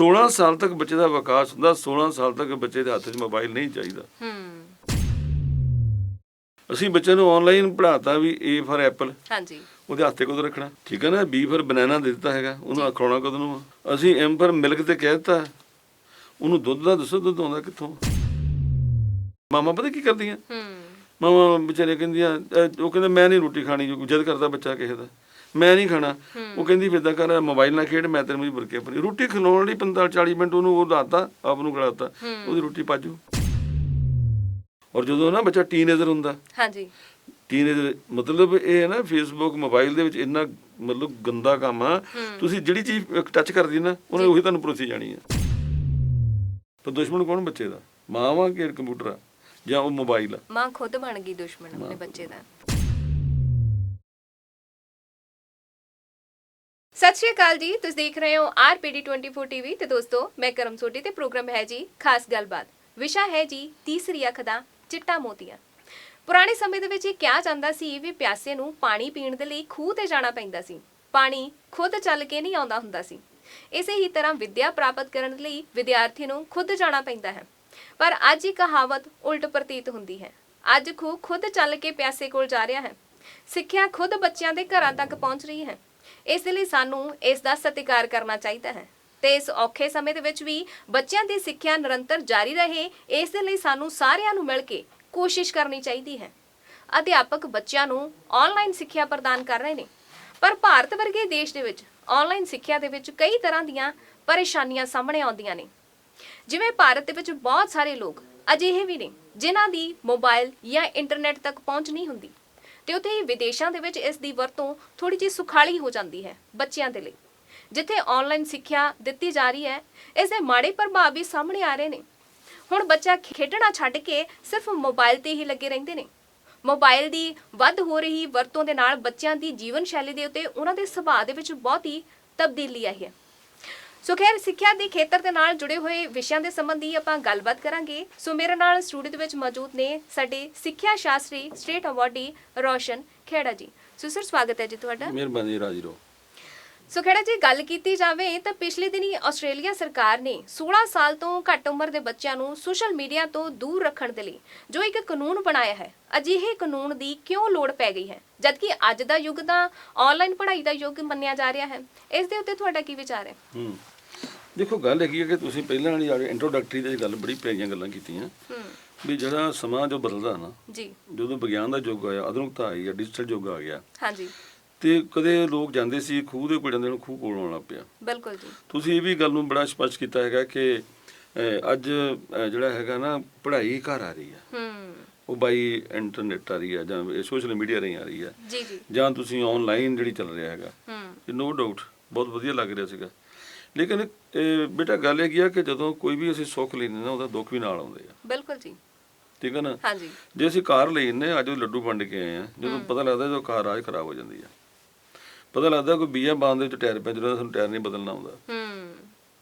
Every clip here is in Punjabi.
16 ਸਾਲ ਤੱਕ ਬੱਚੇ ਦਾ ਵਿਕਾਸ ਹੁੰਦਾ 16 ਸਾਲ ਤੱਕ ਬੱਚੇ ਦੇ ਹੱਥ 'ਚ ਮੋਬਾਈਲ ਨਹੀਂ ਚਾਹੀਦਾ। ਅਸੀਂ ਬੱਚਿਆਂ ਨੂੰ ਆਨਲਾਈਨ ਪੜਾਤਾ ਵੀ A ਫਾਰ ਐਪਲ ਹਾਂਜੀ। ਉਹਦੇ ਹੱਥੇ ਕੋਲ ਰੱਖਣਾ? ਠੀਕ ਹੈ ਨਾ? B ਫਾਰ ਬਨਾਨਾ ਦੇ ਦਿੱਤਾ ਹੈਗਾ। ਉਹਨੂੰ ਅਖਾਉਣਾ ਕਦੋਂ ਨੂੰ ਅਸੀਂ M ਫਾਰ ਮਿਲਕ ਤੇ ਕਹਿ ਦਿੱਤਾ। ਉਹਨੂੰ ਦੁੱਧ ਦਾ ਦੱਸੋ ਦੁੱਧ ਆਉਂਦਾ ਕਿੱਥੋਂ? ਮਾਮਾ ਪਤਾ ਕੀ ਕਰਦੀਆਂ? ਹੂੰ। ਮਾਮਾ ਵਿਚਾਰੇ ਕਹਿੰਦੀਆਂ ਉਹ ਕਹਿੰਦੇ ਮੈਂ ਨਹੀਂ ਰੋਟੀ ਖਾਣੀ ਜਦ ਕਰਦਾ ਬੱਚਾ ਕਿਸੇ ਦਾ। ਮੈਂ ਨਹੀਂ ਖਾਣਾ। ਉਹ ਕਹਿੰਦੀ ਫਿਰਦਾ ਕਰ ਮੋਬਾਈਲ ਨਾਲ ਖੇਡ ਮੈਂ ਤੇਰੇ ਮੂੰਹ ਬੁਰਕੇ ਪਣੀ ਰੋਟੀ ਖਿਲਾਉਣ ਲਈ 45 40 ਮਿੰਟ ਉਹਨੂੰ ਉਹ ਦਾਤਾ ਆਪ ਨੂੰ ਖਿਲਾਤਾ ਉਹਦੀ ਰੋਟੀ ਪਾਜੂ। ਔਰ ਜਦੋਂ ਨਾ ਬੱਚਾ ਟੀਨੇਜਰ ਹੁੰਦਾ ਹਾਂਜੀ। ਟੀਨੇਜਰ ਮਤਲਬ ਇਹ ਹੈ ਨਾ ਫੇਸਬੁੱਕ ਮੋਬਾਈਲ ਦੇ ਵਿੱਚ ਇੰਨਾ ਮਤਲਬ ਗੰਦਾ ਕੰਮ ਆ। ਤੁਸੀਂ ਜਿਹੜੀ ਚੀਜ਼ ਟੱਚ ਕਰਦੀ ਨਾ ਉਹਨੇ ਉਹੀ ਤੁਹਾਨੂੰ ਪਰੋਸੀ ਜਾਣੀ ਆ ਪਰ ਦੁਸ਼ਮਣ ਕੌਣ ਬੱਚੇ ਦਾ? ਮਾਂ ਵਾ ਕਿ ਕੰਪਿਊਟਰ ਆ? ਜਾਂ ਉਹ ਮੋਬਾਈਲ ਆ? ਮਾਂ ਖੁਦ ਬਣ ਗਈ ਦੁਸ਼ਮਣ ਆਪਣੇ ਬੱਚੇ ਦਾ। ਸਤਿ ਸ਼੍ਰੀ ਅਕਾਲ ਜੀ, ਤੁਸੀਂ ਦੇਖ ਰਹੇ ਹੋ ਆਰਪੀਡੀ 24 ਟੀਵੀ ਤੇ ਦੋਸਤੋ, ਮੈਂ ਕਰਮ ਸੋਢੀ ਤੇ ਪ੍ਰੋਗਰਾਮ ਹੈ ਜੀ ਖਾਸ ਗੱਲਬਾਤ। ਵਿਸ਼ਾ ਹੈ ਜੀ ਤੀਸਰੀ ਅੱਖਦਾ ਚਿੱਟਾ ਮੋਤੀਆ। ਪੁਰਾਣੇ ਸਮੇਂ ਦੇ ਵਿੱਚ ਇਹ ਕਿਹਾ ਜਾਂਦਾ ਸੀ ਵੀ ਪਿਆਸੇ ਨੂੰ ਪਾਣੀ ਪੀਣ ਦੇ ਲਈ ਖੂਹ ਤੇ ਜਾਣਾ ਪੈਂਦਾ ਸੀ। ਪਾਣੀ ਖੁਦ ਚੱਲ ਕੇ ਨਹੀਂ ਆਉਂਦਾ ਹੁੰਦਾ ਸੀ। ਇਸੇ ਹੀ ਤਰ੍ਹਾਂ ਵਿੱਦਿਆ ਪ੍ਰਾਪਤ ਕਰਨ ਲਈ ਵਿਦਿਆਰਥੀ ਨੂੰ ਖੁਦ ਜਾਣਾ ਪੈਂਦਾ ਹੈ। ਪਰ ਅੱਜ ਇਹ ਕਹਾਵਤ ਉਲਟ ਪ੍ਰਤੀਤ ਹੁੰਦੀ ਹੈ। ਅੱਜ ਖੂਹ ਖੁਦ ਚੱਲ ਕੇ ਪਿਆਸੇ ਕੋਲ ਜਾ ਰਿਹਾ ਹੈ। ਸਿੱਖਿਆ ਖੁਦ ਬੱਚਿਆਂ ਦੇ ਘਰਾਂ ਤੱਕ ਪਹੁੰਚ ਰਹੀ ਹੈ। ਇਸ ਲਈ ਸਾਨੂੰ ਇਸ ਦਾ ਸਤਿਕਾਰ ਕਰਨਾ ਚਾਹੀਦਾ ਹੈ। ਤੇ ਇਸ ਔਖੇ ਸਮੇਂ ਦੇ ਵਿੱਚ ਵੀ ਬੱਚਿਆਂ ਦੀ ਸਿੱਖਿਆ ਨਿਰੰਤਰ ਜਾਰੀ ਰਹੇ, ਇਸ ਦੇ ਲਈ ਸਾਨੂੰ ਸਾਰਿਆਂ ਨੂੰ ਮਿਲ ਕੇ ਕੋਸ਼ਿਸ਼ ਕਰਨੀ ਚਾਹੀਦੀ ਹੈ। ਅਧਿਆਪਕ ਬੱਚਿਆਂ ਨੂੰ ਆਨਲਾਈਨ ਸਿੱਖਿਆ ਪ੍ਰਦਾਨ ਕਰ ਰਹੇ ਨੇ, ਪਰ ਭਾਰਤ ਵਰਗੇ ਦੇਸ਼ ਦੇ ਵਿੱਚ ਆਨਲਾਈਨ ਸਿੱਖਿਆ ਦੇ ਵਿੱਚ ਕਈ ਤਰ੍ਹਾਂ ਦੀਆਂ ਪਰੇਸ਼ਾਨੀਆਂ ਸਾਹਮਣੇ ਆਉਂਦੀਆਂ ਨੇ। ਜਿਵੇਂ ਭਾਰਤ ਦੇ ਵਿੱਚ ਬਹੁਤ ਸਾਰੇ ਲੋਕ ਅਜਿਹੇ ਵੀ ਨੇ, ਜਿਨ੍ਹਾਂ ਦੀ ਮੋਬਾਈਲ ਜਾਂ ਇੰਟਰਨੈਟ ਤੱਕ ਪਹੁੰਚ ਨਹੀਂ ਹੁੰਦੀ। ਤੇ ਉੱਥੇ ਹੀ ਵਿਦੇਸ਼ਾਂ ਦੇ ਵਿੱਚ ਇਸ ਦੀ ਵਰਤੋਂ ਥੋੜੀ ਜਿਹੀ ਸੁਖਾਲੀ ਹੋ ਜਾਂਦੀ ਹੈ ਬੱਚਿਆਂ ਦੇ ਲਈ। ਜਿੱਥੇ ਆਨਲਾਈਨ ਸਿੱਖਿਆ ਦਿੱਤੀ ਜਾ ਰਹੀ ਹੈ ਇਸ ਦੇ ਮਾੜੇ ਪ੍ਰਭਾਵ ਵੀ ਸਾਹਮਣੇ ਆ ਰਹੇ ਨੇ। ਹੁਣ ਬੱਚਾ ਖੇਡਣਾ ਛੱਡ ਕੇ ਸਿਰਫ ਮੋਬਾਈਲ ਤੇ ਹੀ ਲੱਗੇ ਰਹਿੰਦੇ ਨੇ। ਮੋਬਾਈਲ ਦੀ ਵੱਧ ਹੋ ਰਹੀ ਵਰਤੋਂ ਦੇ ਨਾਲ ਬੱਚਿਆਂ ਦੀ ਜੀਵਨ ਸ਼ੈਲੀ ਦੇ ਉੱਤੇ ਉਹਨਾਂ ਦੇ ਸੁਭਾਅ ਦੇ ਵਿੱਚ ਬਹੁਤ ਹੀ ਤਬਦੀਲੀ ਆਈ ਹੈ। ਸੋ ਖੈਰ, ਸਿੱਖਿਆ ਦੇ ਖੇਤਰ ਦੇ ਨਾਲ ਜੁੜੇ ਹੋਏ ਵਿਸ਼ਿਆਂ ਦੇ ਸੰਬੰਧੀ ਆਪਾਂ ਗੱਲਬਾਤ ਕਰਾਂਗੇ। ਸੋ ਮੇਰੇ ਨਾਲ ਸਟੂਡੀਓ ਦੇ ਵਿੱਚ ਮੌਜੂਦ ਨੇ ਸਾਡੇ ਸਿੱਖਿਆ ਸ਼ਾਸਤਰੀ ਸਟੇਟ ਅਵਾਰਡੀ ਰੋਸ਼ਨ ਖੇੜਾ ਜੀ। ਸੋ ਸਰ, ਸਵਾਗਤ ਹੈ ਜੀ ਤੁਹਾਡਾ। ਮਿਹਰਬਾਨੀ ਰਾਜੀ ਰੋ ਸੋ ਖੇੜਾ ਜੀ ਗੱਲ ਕੀਤੀ ਜਾਵੇ ਤਾਂ ਪਿਛਲੇ ਦਿਨੀ ਆਸਟ੍ਰੇਲੀਆ ਸਰਕਾਰ ਨੇ 16 ਸਾਲ ਤੋਂ ਘੱਟ ਉਮਰ ਦੇ ਬੱਚਿਆਂ ਨੂੰ ਸੋਸ਼ਲ ਮੀਡੀਆ ਤੋਂ ਦੂਰ ਰੱਖਣ ਦੇ ਲਈ ਜੋ ਇੱਕ ਕਾਨੂੰਨ ਬਣਾਇਆ ਹੈ ਅਜਿਹੇ ਕਾਨੂੰਨ ਦੀ ਕਿਉਂ ਲੋੜ ਪੈ ਗਈ ਹੈ? ਜਦਕਿ ਅੱਜ ਦਾ ਯੁੱਗ ਤਾਂ ਆਨਲਾਈਨ ਪੜ੍ਹਾਈ ਦਾ ਯੁੱਗ ਮੰਨਿਆ ਜਾ ਰਿਹਾ ਹੈ। ਇਸ ਦੇ ਉੱਤੇ ਤੁਹਾਡਾ ਕੀ ਵਿਚਾਰ ਹੈ? ਹੂੰ। ਦੇਖੋ ਗੱਲ ਹੈਗੀ ਹੈ ਕਿ ਤੁਸੀਂ ਪਹਿਲਾਂ ਵਾਲੀ ਜਿਹੜੀ ਇੰਟਰੋਡਕਟਰੀ ਦੇ ਗੱਲ ਬੜੀ ਪਿਆਰੀਆਂ ਗੱਲਾਂ ਕੀਤੀਆਂ। ਹੂੰ। ਵੀ ਜਿਹੜਾ ਸਮਾਂ ਜੋ ਬਦਲਦਾ ਨਾ ਜੀ। ਜਦੋਂ ਵਿਗਿਆਨ ਦਾ ਯੁੱਗ ਆਇਆ ਆਧੁਨਿਕਤਾ ਆਈ ਆ ਡਿਜੀਟਲ ਯੁੱਗ ਆ ਗਿਆ। ਹਾਂਜੀ। ਤੇ ਕਦੇ ਲੋਕ ਜਾਂਦੇ ਸੀ ਖੂਹ ਦੇ ਕੋਲ ਜਾਂਦੇ ਨੂੰ ਖੂਹ ਕੋਲ ਆਉਣਾ ਪਿਆ। ਬਿਲਕੁਲ ਜੀ। ਤੁਸੀਂ ਇਹ ਵੀ ਗੱਲ ਨੂੰ ਬੜਾ ਸਪਸ਼ਟ ਕੀਤਾ ਹੈਗਾ ਕਿ ਅੱਜ ਜਿਹੜਾ ਹੈਗਾ ਨਾ ਪੜ੍ਹਾਈ ਘਰ ਆ ਰਹੀ ਆ। ਹੂੰ। ਉਹ ਬਾਈ ਇੰਟਰਨੈਟ ਆ ਰਹੀ ਆ ਜਾਂ ਸੋਸ਼ਲ ਮੀਡੀਆ ਰਹੀ ਆ ਰਹੀ ਆ। ਜੀ ਜੀ। ਜਾਂ ਤੁਸੀਂ ਆਨਲਾਈਨ ਜਿਹੜੀ ਚੱਲ ਰਿਹਾ ਹੈਗਾ। ਹੂੰ। ਨੋ ਡਾਊਟ ਬਹੁਤ ਵਧੀਆ ਲੱਗ ਰਿਹਾ ਸੀਗਾ। ਲੇਕਿਨ ਬੇਟਾ ਗੱਲ ਇਹ ਆ ਕਿ ਜਦੋਂ ਕੋਈ ਵੀ ਅਸੀਂ ਸੁੱਖ ਲੈਂਦੇ ਨਾ ਉਹਦਾ ਦੁੱਖ ਵੀ ਨਾਲ ਆਉਂਦੇ ਆ। ਬਿਲਕੁਲ ਜੀ। ਠੀਕ ਹੈ ਨਾ? ਹਾਂਜੀ। ਜੇ ਅਸੀਂ ਕਾਰ ਲੈਨੇ ਅੱਜ ਉਹ ਲੱਡੂ ਵੰਡ ਕੇ ਆਏ ਆ ਜਦੋਂ ਪਤਾ ਲੱਗਦਾ ਜਦੋਂ ਕਾਰ ਆਜ ਖਰਾਬ ਹੋ ਜਾਂਦੀ ਆ। ਪਤਾ ਲੱਗਦਾ ਕੋਈ ਬੀਆ ਬਾਂਦ ਦੇ ਵਿੱਚ ਟਾਇਰ ਪੈਂਚਰ ਹੋਇਆ ਸਾਨੂੰ ਟਾਇਰ ਨਹੀਂ ਬਦਲਣਾ ਆਉਂਦਾ। ਹੂੰ।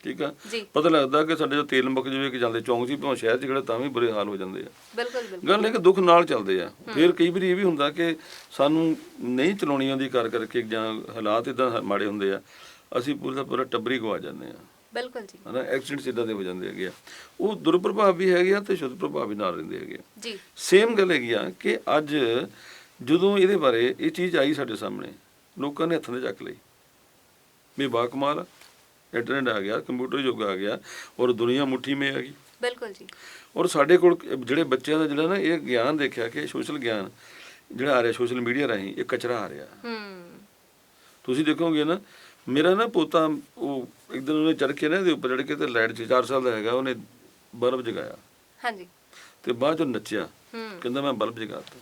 ਠੀਕ ਆ? ਪਤਾ ਲੱਗਦਾ ਕਿ ਸਾਡੇ ਜੋ ਤੇਲ ਮੁੱਕ ਜਾਵੇ ਕਿ ਜਾਂਦੇ ਚੌਂਕ ਸੀ ਭਾਵੇਂ ਸ਼ਹਿਰ 'ਚ ਜਿਹੜੇ ਤਾਂ ਵੀ ਬੁਰੇ ਹਾਲ ਹੋ ਜਾਂਦੇ ਆ। ਬਿਲਕੁਲ ਬਿਲਕੁਲ। ਗੱਲ ਇਹ ਕਿ ਦੁੱਖ ਨਾਲ ਚੱਲਦੇ ਆ। ਫਿਰ ਕਈ ਵਾਰੀ ਇਹ ਵੀ ਹੁੰਦਾ ਕਿ ਸਾਨੂੰ ਨਹੀਂ ਚਲਾਉਣੀ ਆਉਂਦੀ ਕਰ ਕਰਕੇ ਜਾਂ ਹਾਲਾਤ ਇਦਾਂ ਮਾੜੇ ਹੁੰਦੇ ਆ ਅਸੀਂ ਪੂਰਾ ਪੂਰਾ ਟੱਬਰੀ ਗਵਾ ਜਾਂਦੇ ਆ। ਬਿਲਕੁਲ ਜੀ। ਹਨਾ ਐਕਸੀਡੈਂਟ ਸਿੱਧਾ ਦੇ ਹੋ ਜਾਂਦੇ ਹੈਗੇ ਆ। ਉਹ ਦੁਰਪ੍ਰਭਾਵ ਵੀ ਹੈਗੇ ਆ ਤੇ ਸ਼ੁੱਧ ਪ੍ਰਭਾਵ ਵੀ ਨਾਲ ਰਹਿੰਦੇ ਹੈਗੇ ਜੀ। ਸੇਮ ਗੱਲ ਹੈਗੀ ਆ ਕਿ ਅੱਜ ਜਦੋਂ ਇਹਦੇ ਬਾਰੇ ਇਹ ਚੀਜ਼ ਆਈ ਸਾਡੇ ਸਾਹਮਣੇ ਲੋਕਾਂ ਨੇ ਹੱਥਾਂ ਦੇ ਚੱਕ ਲਈ। ਵੀ ਬਾ ਕਮਾਲ ਆ, ਇੰਟਰਨੈਟ ਆ ਗਿਆ ਕੰਪਿਊਟਰ ਯੁੱਗ ਆ ਗਿਆ ਔਰ ਦੁਨੀਆ ਮੁੱਠੀ ਮੇ ਆ ਗਈ। ਬਿਲਕੁਲ ਜੀ। ਔਰ ਸਾਡੇ ਕੋਲ ਜਿਹੜੇ ਬੱਚਿਆਂ ਦਾ ਜਿਹੜਾ ਨਾ ਇਹ ਗਿਆਨ ਦੇਖਿਆ ਕਿ ਸੋਸ਼ਲ ਗਿਆਨ ਜਿਹੜਾ ਆ ਰਿਹਾ ਸੋਸ਼ਲ ਮੀਡੀਆ ਰਾਹੀਂ ਇਹ ਕਚਰਾ ਆ ਰਿਹਾ। ਹੂੰ। ਤੁਸੀਂ ਦੇਖੋਗੇ ਨਾ ਮੇਰਾ ਨਾ ਪੋਤਾ ਉਹ ਇੱਕ ਦਿਨ ਉਹਨੇ ਚੜ ਕੇ ਨਾ ਇਹਦੇ ਉੱਪਰ ਚੜ ਕੇ ਤੇ ਲਾਈਟ 'ਚ 4 ਸਾਲ ਦਾ ਹੈਗਾ ਉਹਨੇ ਬਲਬ ਜਗਾਇਆ। ਹਾਂਜੀ। ਤੇ ਬਾਅਦ ਚੋਂ ਨੱਚਿਆ। ਹੂੰ। ਕਹਿੰਦਾ ਮੈਂ ਬਲਬ ਜਗਾਤਾ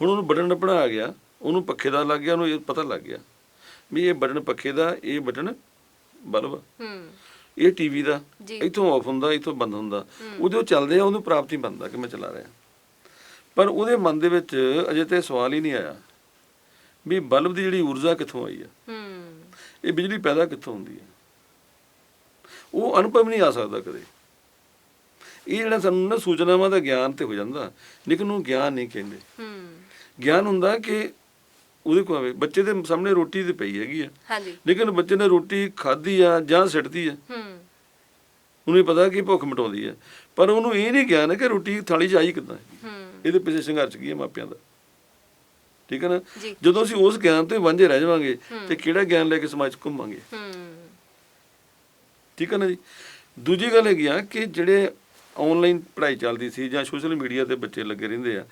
ਹੁਣ ਉਹਨੂੰ ਬਟਨ ਨੱਪਣਾ ਆ ਗਿਆ। ਉਹਨੂੰ ਪੱਖੇ ਦਾ ਲੱਗ ਗਿਆ ਉਹਨੂੰ ਇਹ ਪਤਾ ਲੱਗ ਗਿਆ ਵੀ ਇਹ ਬਟਨ ਪੱਖੇ ਦਾ ਇਹ ਬਟਨ ਬਲਬ ਹੂੰ। ਇਹ ਟੀਵੀ ਦਾ ਜੀ। ਇੱਥੋਂ ਆਫ ਹੁੰਦਾ ਇੱਥੋਂ ਬੰਦ ਹੁੰਦਾ। ਉਹਦੇ ਉਹ ਚੱਲਦੇ ਆ ਉਹਨੂੰ ਪ੍ਰਾਪਤੀ ਬਣਦਾ ਕਿ ਮੈਂ ਚਲਾ ਰਿਹਾ। ਪਰ ਉਹਦੇ ਮਨ ਦੇ ਵਿੱਚ ਅਜੇ ਤੇ ਸਵਾਲ ਹੀ ਨਹੀਂ ਆਇਆ ਵੀ ਬਲਬ ਦੀ ਜਿਹੜੀ ਊਰਜਾ ਕਿੱਥੋਂ ਆਈ ਆ? ਹੂੰ। ਇਹ ਬਿਜਲੀ ਪੈਦਾ ਕਿੱਥੋਂ ਹੁੰਦੀ ਹੈ ਉਹ ਅਨੁਭਵ ਨਹੀਂ ਆ ਸਕਦਾ ਕਦੇ। ਇਹ ਜਿਹੜਾ ਸਾਨੂੰ ਨਾ ਸੂਚਨਾਵਾਂ ਦਾ ਗਿਆਨ ਤੇ ਹੋ ਜਾਂਦਾ ਲੇਕਿਨ ਉਹ ਗਿਆਨ ਨਹੀਂ ਕਹਿੰਦੇ। ਹੂੰ। ਗਿਆਨ ਹੁੰਦਾ ਕਿ ਉਹਦੇ ਕੋਲ ਆਵੇ। ਬੱਚੇ ਦੇ ਸਾਹਮਣੇ ਰੋਟੀ ਤੇ ਪਈ ਹੈਗੀ ਆ। ਹਾਂਜੀ। ਲੇਕਿਨ ਬੱਚੇ ਨੇ ਰੋਟੀ ਖਾਧੀ ਆ ਜਾਂ ਸਿੱਟਦੀ ਆ। ਹੂੰ। ਉਹਨੂੰ ਪਤਾ ਕਿ ਭੁੱਖ ਮਿਟਾਉਂਦੀ ਹੈ ਪਰ ਉਹਨੂੰ ਇਹ ਨਹੀਂ ਗਿਆਨ ਕਿ ਰੋਟੀ ਥਾਲੀ 'ਚ ਆਈ ਕਿੱਦਾਂ। ਹੈ। ਇਹਦੇ ਪਿੱਛੇ ਸੰਘਰਸ਼ ਕੀ ਹੈ ਮਾਪਿਆਂ ਦਾ। ਠੀਕ ਹੈ ਨਾ? ਜਦੋਂ ਅਸੀਂ ਉਸ ਗਿਆਨ ਤੇ ਵਾਂਝੇ ਰਹਿ ਜਾਵਾਂਗੇ ਤੇ ਕਿਹੜਾ ਗਿਆਨ ਲੈ ਕੇ ਸਮਾਜ 'ਚ ਘੁੰਮਾਂਗੇ? ਹੂੰ। ਠੀਕ ਹੈ ਨਾ ਜੀ? ਦੂਜੀ ਗੱਲ ਹੈਗੀ ਆ ਕਿ ਜਿਹੜੇ ਆਨਲਾਈਨ ਪੜ੍ਹਾਈ ਚੱਲਦੀ ਸੀ ਜਾਂ ਸੋਸ਼ਲ ਮੀਡੀਆ ਤੇ ਬੱਚੇ ਲੱਗੇ ਰਹਿੰਦੇ ਆ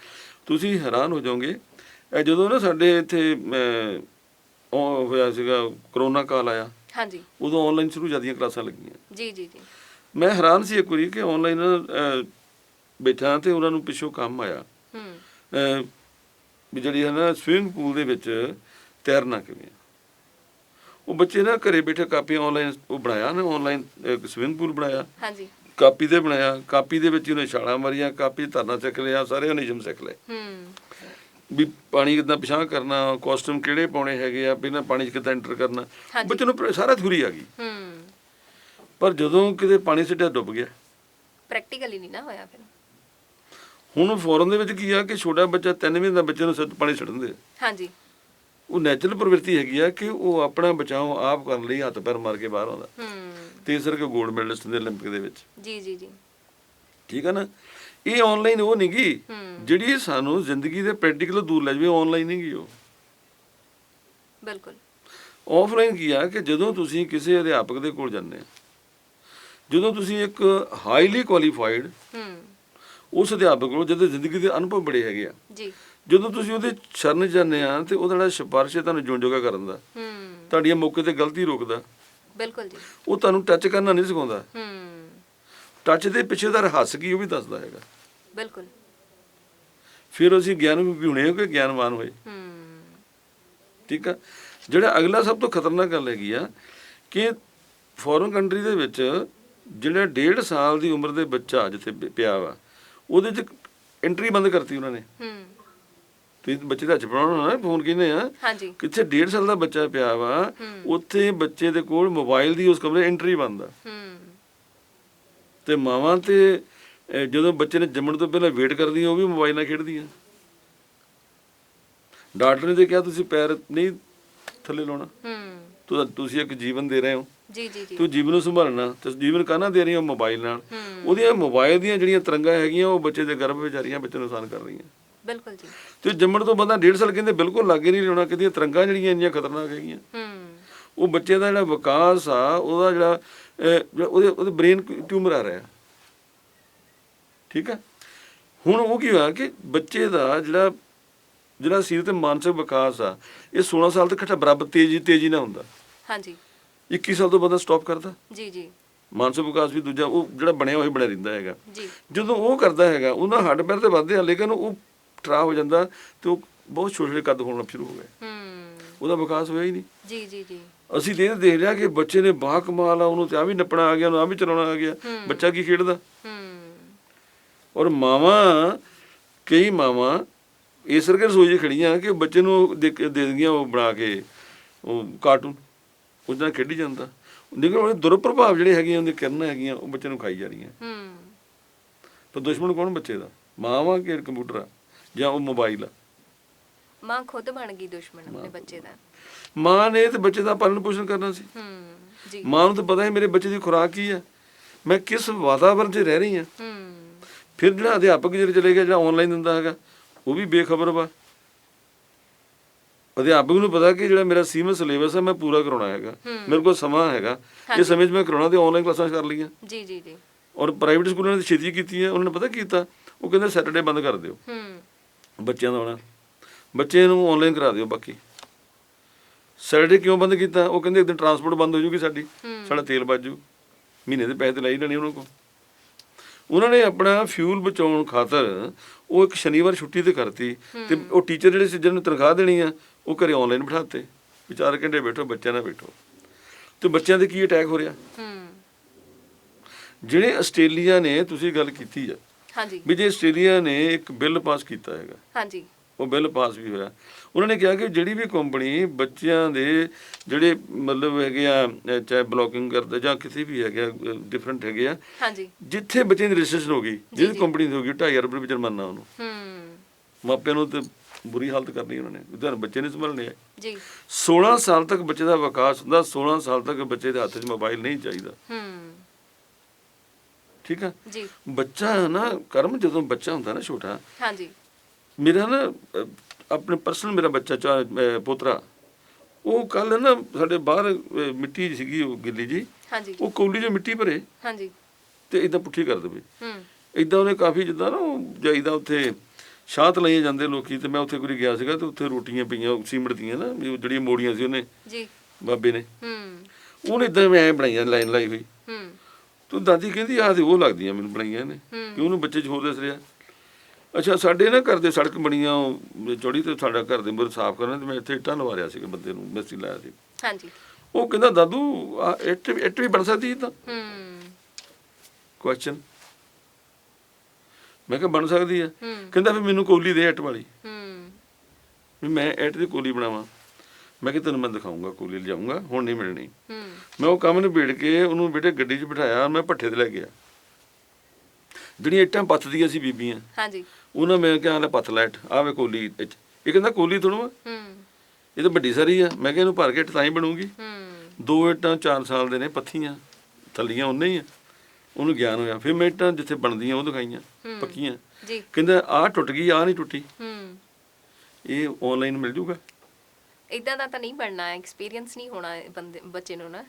ਤੁਸੀਂ ਹੈਰਾਨ ਹੋ ਜਾਓਗੇ ਇਹ ਜਦੋਂ ਨਾ ਸਾਡੇ ਇੱਥੇ ਉਹ ਹੋਇਆ ਸੀਗਾ ਕਰੋਨਾ ਕਾਲ ਆਇਆ। ਹਾਂਜੀ। ਉਦੋਂ ਆਨਲਾਈਨ ਸ਼ੁਰੂ ਜਿਆਦੀਆਂ ਕਲਾਸਾਂ ਲੱਗੀਆਂ। ਜੀ ਜੀ ਜੀ। ਮੈਂ ਹੈਰਾਨ ਸੀ ਇੱਕ ਵਾਰੀ ਕਿ ਆਨਲਾਈਨ ਬੈਠਾ ਤੇ ਉਹਨਾਂ ਨੂੰ ਪਿੱਛੋਂ ਕੰਮ ਆਇਆ। ਹੂੰ। ਵੀ ਜਿਹੜੀ ਹੈ ਨਾ ਸਵਿਮਿੰਗ ਪੂਲ ਦੇ ਵਿੱਚ ਤੈਰਨਾ ਕਿਵੇਂ। ਉਹ ਬੱਚੇ ਨਾ ਘਰੇ ਬੈਠੇ ਕਾਪੀ ਆਨਲਾਈਨ ਉਹ ਬਣਾਇਆ ਨਾ ਆਨਲਾਈਨ ਸਵਿਮਿੰਗ ਪੂਲ ਬਣਾਇਆ। ਹਾਂਜੀ। ਕਾਪੀ ਤੇ ਬਣਾਇਆ। ਕਾਪੀ ਦੇ ਵਿੱਚ ਉਹਨੇ ਛਾਲਾਂ ਮਾਰੀਆਂ ਕਾਪੀ 'ਚ ਤਰਨਾ ਸਿੱਖ ਲਿਆ ਸਾਰੇ ਨਿਯਮ ਸਿੱਖ ਲਏ। ਹੂੰ। ਵੀ ਪਾਣੀ ਕਿਦਾਂ ਪਛਾਣ ਕਰਨਾ ਕਾਸਟਮ ਕਿਹੜੇ ਪਾਉਣੇ ਹੈਗੇ ਆ ਬਿਨਾਂ ਪਾਣੀ 'ਚ ਕਿਦਾਂ ਐਂਟਰ ਕਰਨਾ। ਬੱਚੇ ਨੂੰ ਸਾਰਾ ਥਿਊਰੀ ਆ ਗਈ। ਹੂੰ। ਪਰ ਜਦੋਂ ਕਿਤੇ ਪਾਣੀ ਸਿੱਟਿਆ ਡੁੱਬ ਗਿਆ। ਪ੍ਰੈਕਟੀਕਲੀ ਨਹੀਂ ਨਾ ਹੋਇਆ ਫਿਰ। ਹੁਣ ਫੋਰਨ ਦੇ ਵਿੱਚ ਕੀ ਆ ਕਿ ਛੋਟਾ ਬੱਚਾ 3 ਮਹੀਨੇ ਦਾ ਬੱਚੇ ਨੂੰ ਸਿੱਧ ਪਾਣੀ ਛੱਡ ਦਿੰਦੇ ਹਾਂਜੀ। ਉਹ ਨੈਚੁਰਲ ਪ੍ਰਵਿਰਤੀ ਹੈਗੀ ਆ ਕਿ ਉਹ ਆਪਣਾ ਬਚਾਓ ਆਪ ਕਰਨ ਲਈ ਹੱਥ ਪੈਰ ਮਾਰ ਕੇ ਬਾਹਰ ਆਉਂਦਾ। ਹੂੰ। ਤੀਸਰ ਕੇ 골ਡ ਮੈਡਲਿਸਟ ਦੇ 올림픽 ਦੇ ਵਿੱਚ। ਜੀ ਜੀ ਜੀ। ਠੀਕ ਆ ਨਾ? ਇਹ ਆਨਲਾਈਨ ਉਹ ਨਹੀਂ ਗੀ ਹੂੰ। ਜਿਹੜੀ ਸਾਨੂੰ ਜ਼ਿੰਦਗੀ ਦੇ ਪ੍ਰੈਕਟੀਕਲ ਦੂਰ ਲੈ ਜਾਵੇ ਆਨਲਾਈਨ ਨਹੀਂ ਗੀ ਉਹ। ਬਿਲਕੁਲ। ਆਫਲਾਈਨ ਕੀ ਆ ਕਿ ਜਦੋਂ ਤੁਸੀਂ ਕਿਸੇ ਅਧਿਆਪਕ ਦੇ ਕੋਲ ਜਾਂਦੇ ਆ ਜਦੋਂ ਤੁਸੀਂ ਇੱਕ ਹਾਈਲੀ ਕੁਆਲੀਫਾਈਡ ਹੂੰ। ਉਸ ਅਧਿਆਪਕ ਕੋਲ ਜਦੋਂ ਜ਼ਿੰਦਗੀ ਦੇ ਅਨੁਭਵ ਬੜੇ ਹੈਗੇ ਆ ਜੀ। ਜਦੋਂ ਤੁਸੀਂ ਉਹਦੇ ਸ਼ਰਨ ਜਾਂਦੇ ਆ ਤੇ ਉਹਦਾ ਜਿਹੜਾ ਸਿਫਾਰਿਸ਼ ਤੁਹਾਨੂੰ ਜੁਣ ਜੋਗਾ ਕਰਨ ਦਾ ਹੂੰ। ਤੁਹਾਡੀਆਂ ਮੌਕੇ ਤੇ ਗਲਤੀ ਰੋਕਦਾ ਬਿਲਕੁਲ ਜੀ। ਉਹ ਤੁਹਾਨੂੰ ਟੱਚ ਕਰਨਾ ਨਹੀਂ ਸਿਖਾਉਂਦਾ। ਹੂੰ। ਟੱਚ ਦੇ ਪਿੱਛੇ ਦਾ ਰਹੱਸ ਕੀ ਉਹ ਵੀ ਦੱਸਦਾ ਹੈਗਾ। ਬਿਲਕੁਲ। ਫਿਰ ਅਸੀਂ ਗਿਆਨ ਵੀ ਹੋਣੇ ਹੋ ਕਿ ਗਿਆਨਵਾਨ ਹੋਏ। ਹੂੰ। ਠੀਕ ਆ? ਜਿਹੜਾ ਅਗਲਾ ਸਭ ਤੋਂ ਖਤਰਨਾਕ ਗੱਲ ਹੈਗੀ ਆ ਕਿ ਫੋਰਨ ਕੰਟਰੀ ਦੇ ਵਿੱਚ ਜਿਹੜਾ ਡੇਢ ਸਾਲ ਦੀ ਉਮਰ ਦੇ ਬੱਚਾ ਜਿੱਥੇ ਪਿਆ ਵਾ ਉਹਦੇ 'ਚ ਐਂਟਰੀ ਬੰਦ ਕਰਤੀ ਉਹਨਾਂ ਨੇ। ਹੂੰ। ਤੁਸੀਂ ਬੱਚੇ ਦਾ ਬਣਾਉਣਾ ਨਾ ਫੋਨ ਕਿਹਨੇ ਆ? ਕਿੱਥੇ ਡੇਢ ਸਾਲ ਦਾ ਬੱਚਾ ਪਿਆ ਵਾ ਉੱਥੇ ਬੱਚੇ ਦੇ ਕੋਲ ਮੋਬਾਈਲ ਦੀ ਉਸ ਕਮਰੇ ਐਂਟਰੀ ਬੰਦ ਆ। ਹੂੰ। ਤੇ ਮਾਵਾਂ ਤੇ ਜਦੋਂ ਬੱਚੇ ਨੇ ਜੰਮਣ ਤੋਂ ਪਹਿਲਾਂ ਵੇਟ ਕਰਦੀਆਂ ਉਹ ਵੀ ਮੋਬਾਈਲ ਨਾਲ ਖੇਡਦੀਆਂ। ਡਾਕਟਰ ਨੇ ਤੇ ਕਿਹਾ ਤੁਸੀਂ ਪੈਰ ਨਹੀਂ ਥੱਲੇ ਲਾਉਣਾ। ਹੂੰ। ਤੁ- ਤੁਸੀਂ ਇੱਕ ਜੀਵਨ ਦੇ ਰਹੇ ਹੋ। ਜੀ ਜੀ ਜੀ। ਤੂੰ ਜੀਵਨ ਨੂੰ ਸੰਭਾਲਣਾ ਤੇ ਜੀਵਨ ਕਾਹਨਾ ਦੇ ਰਹੀ ਹੋ? ਮੋਬਾਈਲ ਨਾਲ। ਉਹਦੀਆਂ ਮੋਬਾਈਲ ਦੀਆਂ ਜਿਹੜੀਆਂ ਤਰੰਗਾਂ ਹੈਗੀਆਂ ਉਹ ਬੱਚੇ ਦੇ ਗਰਭ ਵਿੱਚ ਆ ਰਹੀਆਂ ਬੱਚੇ ਨੂੰ ਨੁਕਸਾਨ ਕਰ ਰਹੀਆਂ। ਬਿਲਕੁਲ ਜੀ। ਤੇ ਜੰਮਣ ਤੋਂ ਬੰਦਾ ਡੇਢ ਸਾਲ ਕਹਿੰਦੇ ਬਿਲਕੁਲ ਲਾਗੇ ਨਹੀਂ ਲਾਉਣਾ ਕਿਤੇ ਤਰੰਗਾਂ ਜਿਹੜੀਆਂ ਇੰਨੀਆਂ ਖਤਰਨਾਕ ਹੈਗੀਆਂ। ਹੂੰ। ਉਹ ਬੱਚੇ ਦਾ ਜਿਹੜਾ ਵਿਕਾਸ ਆ ਉਹਦਾ ਜਿਹੜਾ ਉਹਦੇ ਉਹਦੇ ਬ੍ਰੇਨ ਟਿਊਮਰ ਆ ਰਿਹਾ। ਠੀਕ ਆ? ਹੁਣ ਉਹ ਕੀ ਹੋਇਆ ਕਿ ਬੱਚੇ ਦਾ ਜਿਹੜਾ ਜਿਹੜਾ ਸਰੀਰ ਤੇ ਮਾਨਸਿਕ ਵਿਕਾਸ ਆ ਇਹ 16 ਸਾਲ ਤੱਕ ਇਕੱਠਾ ਬਰਾਬਰ ਤੇਜ਼ੀ ਤੇਜ਼ੀ ਨਾਲ ਹੁੰਦਾ। ਹਾਂਜੀ। 21 ਸਾਲ ਤੋਂ ਬੰਦਾ ਸਟਾਪ ਕਰਦਾ? ਜੀ ਜੀ। ਮਾਨਸਿਕ ਵਿਕਾਸ ਵੀ ਦੂਜਾ ਉਹ ਜਿਹੜਾ ਬਣਿਆ ਹੋਇਆ ਬਣਿਆ ਰਹਿੰਦਾ ਹੈਗਾ। ਜੀ। ਜਦੋਂ ਉਹ ਕਰਦਾ ਹੈਗਾ ਉਹਨਾਂ ਹੱਡ ਪੈਰ ਤੇ ਵੱਧਦੇ ਆ ਲੇਕਿਨ ਉਹ ਟਰਾ ਹੋ ਜਾਂਦਾ ਤੇ ਉਹ ਬਹੁਤ ਛੋਟੇ ਛੋਟੇ ਕੱਦ ਹੋਣਾ ਸ਼ੁਰੂ ਹੋ ਗਏ। ਹੂੰ। ਉਹਦਾ ਵਿਕਾਸ ਹੋਇਆ ਹੀ ਨਹੀਂ। ਜੀ ਜੀ ਜੀ। ਅਸੀਂ ਤੇ ਇਹ ਦੇਖ ਲਿਆ ਕਿ ਬੱਚੇ ਨੇ ਬਾਹ ਕਮਾਲ ਆ ਉਹਨੂੰ ਤੇ ਆ ਵੀ ਨੱਪਣਾ ਆ ਗਿਆ ਉਹਨੂੰ ਆ ਵੀ ਚਲਾਉਣਾ ਆ ਗਿਆ। ਬੱਚਾ ਕੀ ਖੇਡਦਾ? ਔਰ ਮਾਵਾਂ ਕਈ ਮਾਵਾਂ ਇਸ ਕਰਕੇ ਰਸੋਈ 'ਚ ਖੜੀਆਂ ਕਿ ਬੱਚੇ ਨੂੰ ਦੇ ਦਿੰਦੀਆਂ ਉਹ ਬਣਾ ਕੇ ਉਹ ਕਾਰਟੂਨ ਉਹਦੇ ਖੇਡੀ ਜਾਂਦਾ। ਲੇਕਿਨ ਉਹਦੇ ਦੁਰਪ੍ਰਭਾਵ ਜਿਹੜੇ ਹੈਗੇ ਉਹਦੇ ਕਿਰਨਾਂ ਹੈਗੀਆਂ ਉਹ ਬੱਚੇ ਨੂੰ ਖਾਈ ਜਾ ਰਹੀਆਂ। ਹੂੰ। ਪਰ ਦੁਸ਼ਮਣ ਕੌਣ ਬੱਚੇ ਦਾ? ਮਾਵਾਂ ਕਿ ਕੰਪਿਊਟਰ ਆ? ਜਾਂ ਉਹ ਮੋਬਾਈਲ ਆ? ਮਾਂ ਖੁਦ ਬਣ ਗਈ ਦੁਸ਼ਮਣ ਆਪਣੇ ਬੱਚੇ ਦਾ। ਮਾਂ ਨੇ ਤੇ ਬੱਚੇ ਦਾ ਪਾਲਣ ਪੋਸ਼ਣ ਕਰਨਾ ਸੀ। ਹੂੰ ਜੀ। ਮਾਂ ਨੂੰ ਤਾਂ ਪਤਾ ਹੈ ਮੇਰੇ ਬੱਚੇ ਦੀ ਖੁਰਾਕ ਕੀ ਹੈ। ਮੈਂ ਕਿਸ ਵਾਤਾਵਰਣ 'ਚ ਰਹਿ ਰਹੀ ਹਾਂ। ਹੂੰ। ਫਿਰ ਜਿਹੜਾ ਅਧਿਆਪਕ ਜਿਹੜੇ ਚਲੇ ਗਿਆ ਜਿਹੜਾ ਆਨਲਾਈਨ ਦਿੰਦਾ ਹੈਗਾ ਉਹ ਵੀ ਬੇਖਬਰ ਵਾ। ਅਧਿਆਪਕ ਨੂੰ ਪਤਾ ਕਿ ਜਿਹੜਾ ਮੇਰਾ ਸੀਮਾ ਸਿਲੇਬਸ ਹੈ ਮੈਂ ਪੂਰਾ ਕਰਾਉਣਾ ਹੈਗਾ। ਮੇਰੇ ਕੋਲ ਸਮਾਂ ਹੈਗਾ। ਇਹ ਸਮੇਂ 'ਚ ਮੈਂ ਕਰਾਉਣਾ ਤੇ ਆਨਲਾਈਨ ਕਲਾਸਾਂ ਕਰ ਲਈਆਂ। ਜੀ ਜੀ ਜੀ। ਔਰ ਪ੍ਰਾਈਵੇਟ ਸਕੂਲਾਂ ਨੇ ਛੇਤੀ ਕੀਤੀ ਹੈ ਉਹਨਾਂ ਨੇ ਪਤਾ ਕੀਤਾ? ਉਹ ਕਹਿੰਦੇ ਸੈਟਰਡੇ ਬੰਦ ਕਰ ਦਿਓ। ਹੂੰ। ਬੱਚਿਆਂ ਦਾ ਆਉਣਾ। ਬੱਚੇ ਨੂੰ ਆਨਲਾਈਨ ਕਰਾ ਦਿਓ ਬਾਕੀ। ਸੈਟਰਡੇ ਕਿਉਂ ਬੰਦ ਕੀਤਾ? ਉਹ ਕਹਿੰਦੇ ਇੱਕ ਦਿਨ ਟਰਾਂਸਪੋਰਟ ਬੰਦ ਹੋ ਜੂਗੀ ਸਾਡੀ। ਸਾਡਾ ਤੇਲ ਬਚ ਜੂ। ਮਹੀਨੇ ਦੇ ਪੈਸੇ ਤੇ ਲੈ ਹੀ ਲੈਣੇ ਉਹਨਾਂ ਕੋਲ। ਉਹਨਾਂ ਨੇ ਆਪਣਾ ਫਿਊਲ ਬਚਾਉਣ ਖਾਤਰ ਉਹ ਇੱਕ ਸ਼ਨੀਵਾਰ ਛੁੱਟੀ ਤੇ ਕਰਤੀ। ਤੇ ਉਹ ਟੀਚਰ ਜਿਹੜੇ ਸੀ ਜਿਹਨਾਂ ਨੂੰ ਤਨਖਾਹ ਦੇਣੀ ਆ ਉਹ ਘਰੇ ਆਨਲਾਈਨ ਬਿਠਾਤੇ। ਵਿਚਾਰ ਘੰਟੇ ਬੈਠੋ ਬੱਚਿਆਂ ਨਾਲ ਬੈਠੋ। ਤੇ ਬੱਚਿਆਂ ਦੇ ਕੀ ਅਟੈਕ ਹੋ ਰਿਹਾ? ਜਿਹੜੇ ਆਸਟ੍ਰੇਲੀਆ ਨੇ ਤੁਸੀਂ ਗੱਲ ਕੀਤੀ ਆ। ਹਾਂਜੀ। ਵੀ ਜੇ ਆਸਟ੍ਰੇਲੀਆ ਨੇ ਇੱਕ ਬਿੱਲ ਪਾਸ ਕੀਤਾ ਹੈਗਾ। ਹਾਂਜੀ। ਉਹ ਬਿੱਲ ਪਾਸ ਵੀ ਹੋਇਆ। ਉਹਨਾਂ ਨੇ ਕਿਹਾ ਕਿ ਜਿਹੜੀ ਵੀ ਕੰਪਨੀ ਬੱਚਿਆਂ ਦੇ ਜਿਹੜੇ ਮਤਲਬ ਹੈਗੇ ਆ ਚਾਹੇ ਬਲੌਕਿੰਗ ਕਰਦੇ ਜਾਂ ਕਿਸੇ ਵੀ ਹੈਗੇ ਆ ਡਿਫਰੈਂਟ ਹੈਗੇ ਆ ਹਾਂਜੀ। ਜਿੱਥੇ ਬੱਚੇ ਦੀ ਰਜਿਸਟ੍ਰੇਸ਼ਨ ਹੋ ਗਈ ਜਿਹੜੀ ਕੰਪਨੀ ਦੀ ਹੋ ਗਈ 2.5 ਅਰਬ ਰੁਪਏ ਜੁਰਮਾਨਾ ਉਹਨੂੰ। ਹੂੰ। ਮਾਪਿਆਂ ਨੂੰ ਤੇ ਬੁਰੀ ਹਾਲਤ ਕਰਨੀ ਉਹਨਾਂ ਨੇ। ਉਧਰ ਬੱਚੇ ਨਹੀਂ ਸੰਭਲਣੇ ਆ। ਜੀ। 16 ਸਾਲ ਤੱਕ ਬੱਚੇ ਦਾ ਵਿਕਾਸ ਹੁੰਦਾ 16 ਸਾਲ ਤੱਕ ਬੱਚੇ ਦੇ ਹੱਥ 'ਚ ਮੋਬਾਈਲ ਨਹੀਂ ਚਾਹੀਦਾ। ਹੂੰ। ਠੀਕ ਆ? ਜੀ। ਬੱਚਾ ਨਾ ਕਰਮ ਜਦੋਂ ਬੱਚਾ ਹੁੰਦਾ ਨਾ ਛੋਟਾ ਹਾਂਜੀ। ਮੇਰਾ ਨਾ ਆਪਣੇ ਪਰਸਨਲ ਮੇਰਾ ਬੱਚਾ ਚਾ- ਪੋਤਰਾ ਉਹ ਕੱਲ ਨਾ ਸਾਡੇ ਬਾਹਰ ਮਿੱਟੀ ਸੀਗੀ ਉਹ ਗਿੱਲੀ ਜੀ ਹਾਂਜੀ। ਉਹ ਕੌਲੀ 'ਚ ਮਿੱਟੀ ਭਰੇ। ਹਾਂਜੀ। ਤੇ ਇਦਾਂ ਪੁੱਠੀ ਕਰ ਦੇਵੇ। ਹੂੰ। ਇਦਾਂ ਉਹਨੇ ਕਾਫੀ ਜਿੱਦਾਂ ਨਾ ਉਹ ਜਾਈਦਾ ਉੱਥੇ ਸ਼ਾਂਤ ਲਈਏ ਜਾਂਦੇ ਲੋਕੀ ਤੇ ਮੈਂ ਉੱਥੇ ਕੋਈ ਗਿਆ ਸੀਗਾ ਤੇ ਉੱਥੇ ਰੋਟੀਆਂ ਪਈਆਂ ਸੀਮਿੰਟ ਦੀਆਂ ਨਾ ਜਿਹੜੀਆਂ ਮੋੜੀਆਂ ਸੀ ਉਹਨੇ ਜੀ। ਬਾਬੇ ਨੇ। ਹੂੰ। ਉਹਨੇ ਇਦਾਂ ਮੈਂ ਐਂ ਬਣਾਈਆਂ ਲਾਈਨ ਲਾਈ ਹੋਈ। ਹੂੰ। ਤੂੰ ਦਾਦੀ ਕਹਿੰਦੀ ਆਹ ਤੇ ਉਹ ਲੱਗਦੀਆਂ ਮੈਨੂੰ ਬਣਾਈਆਂ ਨੇ। ਕਿ ਉਹਨੂੰ ਬੱਚੇ 'ਚ ਹੋਰ ਦਿਸ ਰਿਹਾ। ਅੱਛਾ ਸਾਡੇ ਨਾ ਘਰ ਦੇ ਸੜਕ ਬਣੀਆਂ ਚੌੜੀ ਤੇ ਸਾਡਾ ਘਰ ਦੇ ਮੂਹਰੇ ਸਾਫ਼ ਕਰਨਾ ਤੇ ਮੈਂ ਇੱਥੇ ਇੱਟਾਂ ਲਵਾ ਰਿਹਾ ਸੀਗਾ ਬੰਦੇ ਨੂੰ ਮਿਸਤਰੀ ਲਾਇਆ ਸੀ। ਹਾਂਜੀ। ਉਹ ਕਹਿੰਦਾ ਦਾਦੂ ਆ ਇੱਟ ਇੱਟ ਵੀ ਬਣ ਸਕਦੀ ਤਾਂ? ਹੂੰ। ਕੁਐਸਚਨ ਮੈਂ ਕਿਹਾ ਬਣ ਸਕਦੀ ਆ ਕਹਿੰਦਾ ਵੀ ਮੈਨੂੰ ਕੋਲੀ ਦੇ ਇੱਟ ਵਾਲੀ। ਹੂੰ। ਵੀ ਮੈਂ ਇੱਟ ਦੀ ਕੋਲੀ ਬਣਾਵਾਂ। ਮੈਂ ਕਿਹਾ ਤੈਨੂੰ ਮੈਂ ਦਿਖਾਉਂਗਾ ਕੋਲੀ ਲਿਜਾਊਂਗਾ ਹੁਣ ਨਹੀਂ ਮਿਲਣੀ। ਹੂੰ। ਮੈਂ ਉਹ ਕੰਮ ਨੂੰ ਭੇੜ ਕੇ ਉਹਨੂੰ ਬੇਟੇ ਗੱਡੀ 'ਚ ਬਿਠਾਇਆ ਮੈਂ ਭੱਠੇ ਤੇ ਲੈ ਗਿਆ। ਜਿਹੜੀਆਂ ਇੱਟਾਂ ਪੱਥਦੀਆਂ ਸੀ ਬੀਬੀਆਂ ਹਾਂਜੀ। ਉਹਨਾਂ ਮੈਂ ਕਿਹਾ ਲੈ ਪੱਥ ਲੈ ਇੱਟ ਆਵੇ ਕੋਲੀ ਇਹ ਕਹਿੰਦਾ ਕੋਲੀ ਥੋੜ੍ਹਾ ਵਾ। ਹੂੰ। ਇਹ ਤਾਂ ਵੱਡੀ ਸਾਰੀ ਆ। ਮੈਂ ਕਿਹਾ ਇਹਨੂੰ ਭਰ ਕੇ ਇੱਟ ਤਾਂ ਹੀ ਬਣੂਗੀ। ਹੂੰ। ਦੋ ਇੱਟਾਂ 4 ਸਾਲ ਦੇ ਨੇ ਪੱਥੀਆਂ ਥੱਲੀਆਂ ਉਹਨੇ ਹੀ ਆ। ਉਹਨੂੰ ਗਿਆਨ ਹੋਇਆ। ਫਿਰ ਮੈਂ ਇੱਟਾਂ ਜਿੱਥੇ ਬਣਦੀਆਂ ਉਹ ਦਿਖਾਈਆਂ। ਪੱਕੀਆਂ। ਜੀ। ਕਹਿੰਦਾ ਆਹ ਟੁੱਟ ਗਈ ਆਹ ਨਹੀਂ ਟੁੱਟੀ। ਹੂੰ। ਇਹ ਆਨਲਾਈਨ ਮਿਲ ਜੂਗਾ। ਇਦਾਂ ਦਾ ਤਾਂ ਨਹੀਂ ਬਣਨਾ ਐਕਸਪੀਰੀਅੰਸ ਨਹੀਂ ਹੋਣਾ ਬੰਦੇ ਬੱਚੇ ਨੂੰ ਨਾ।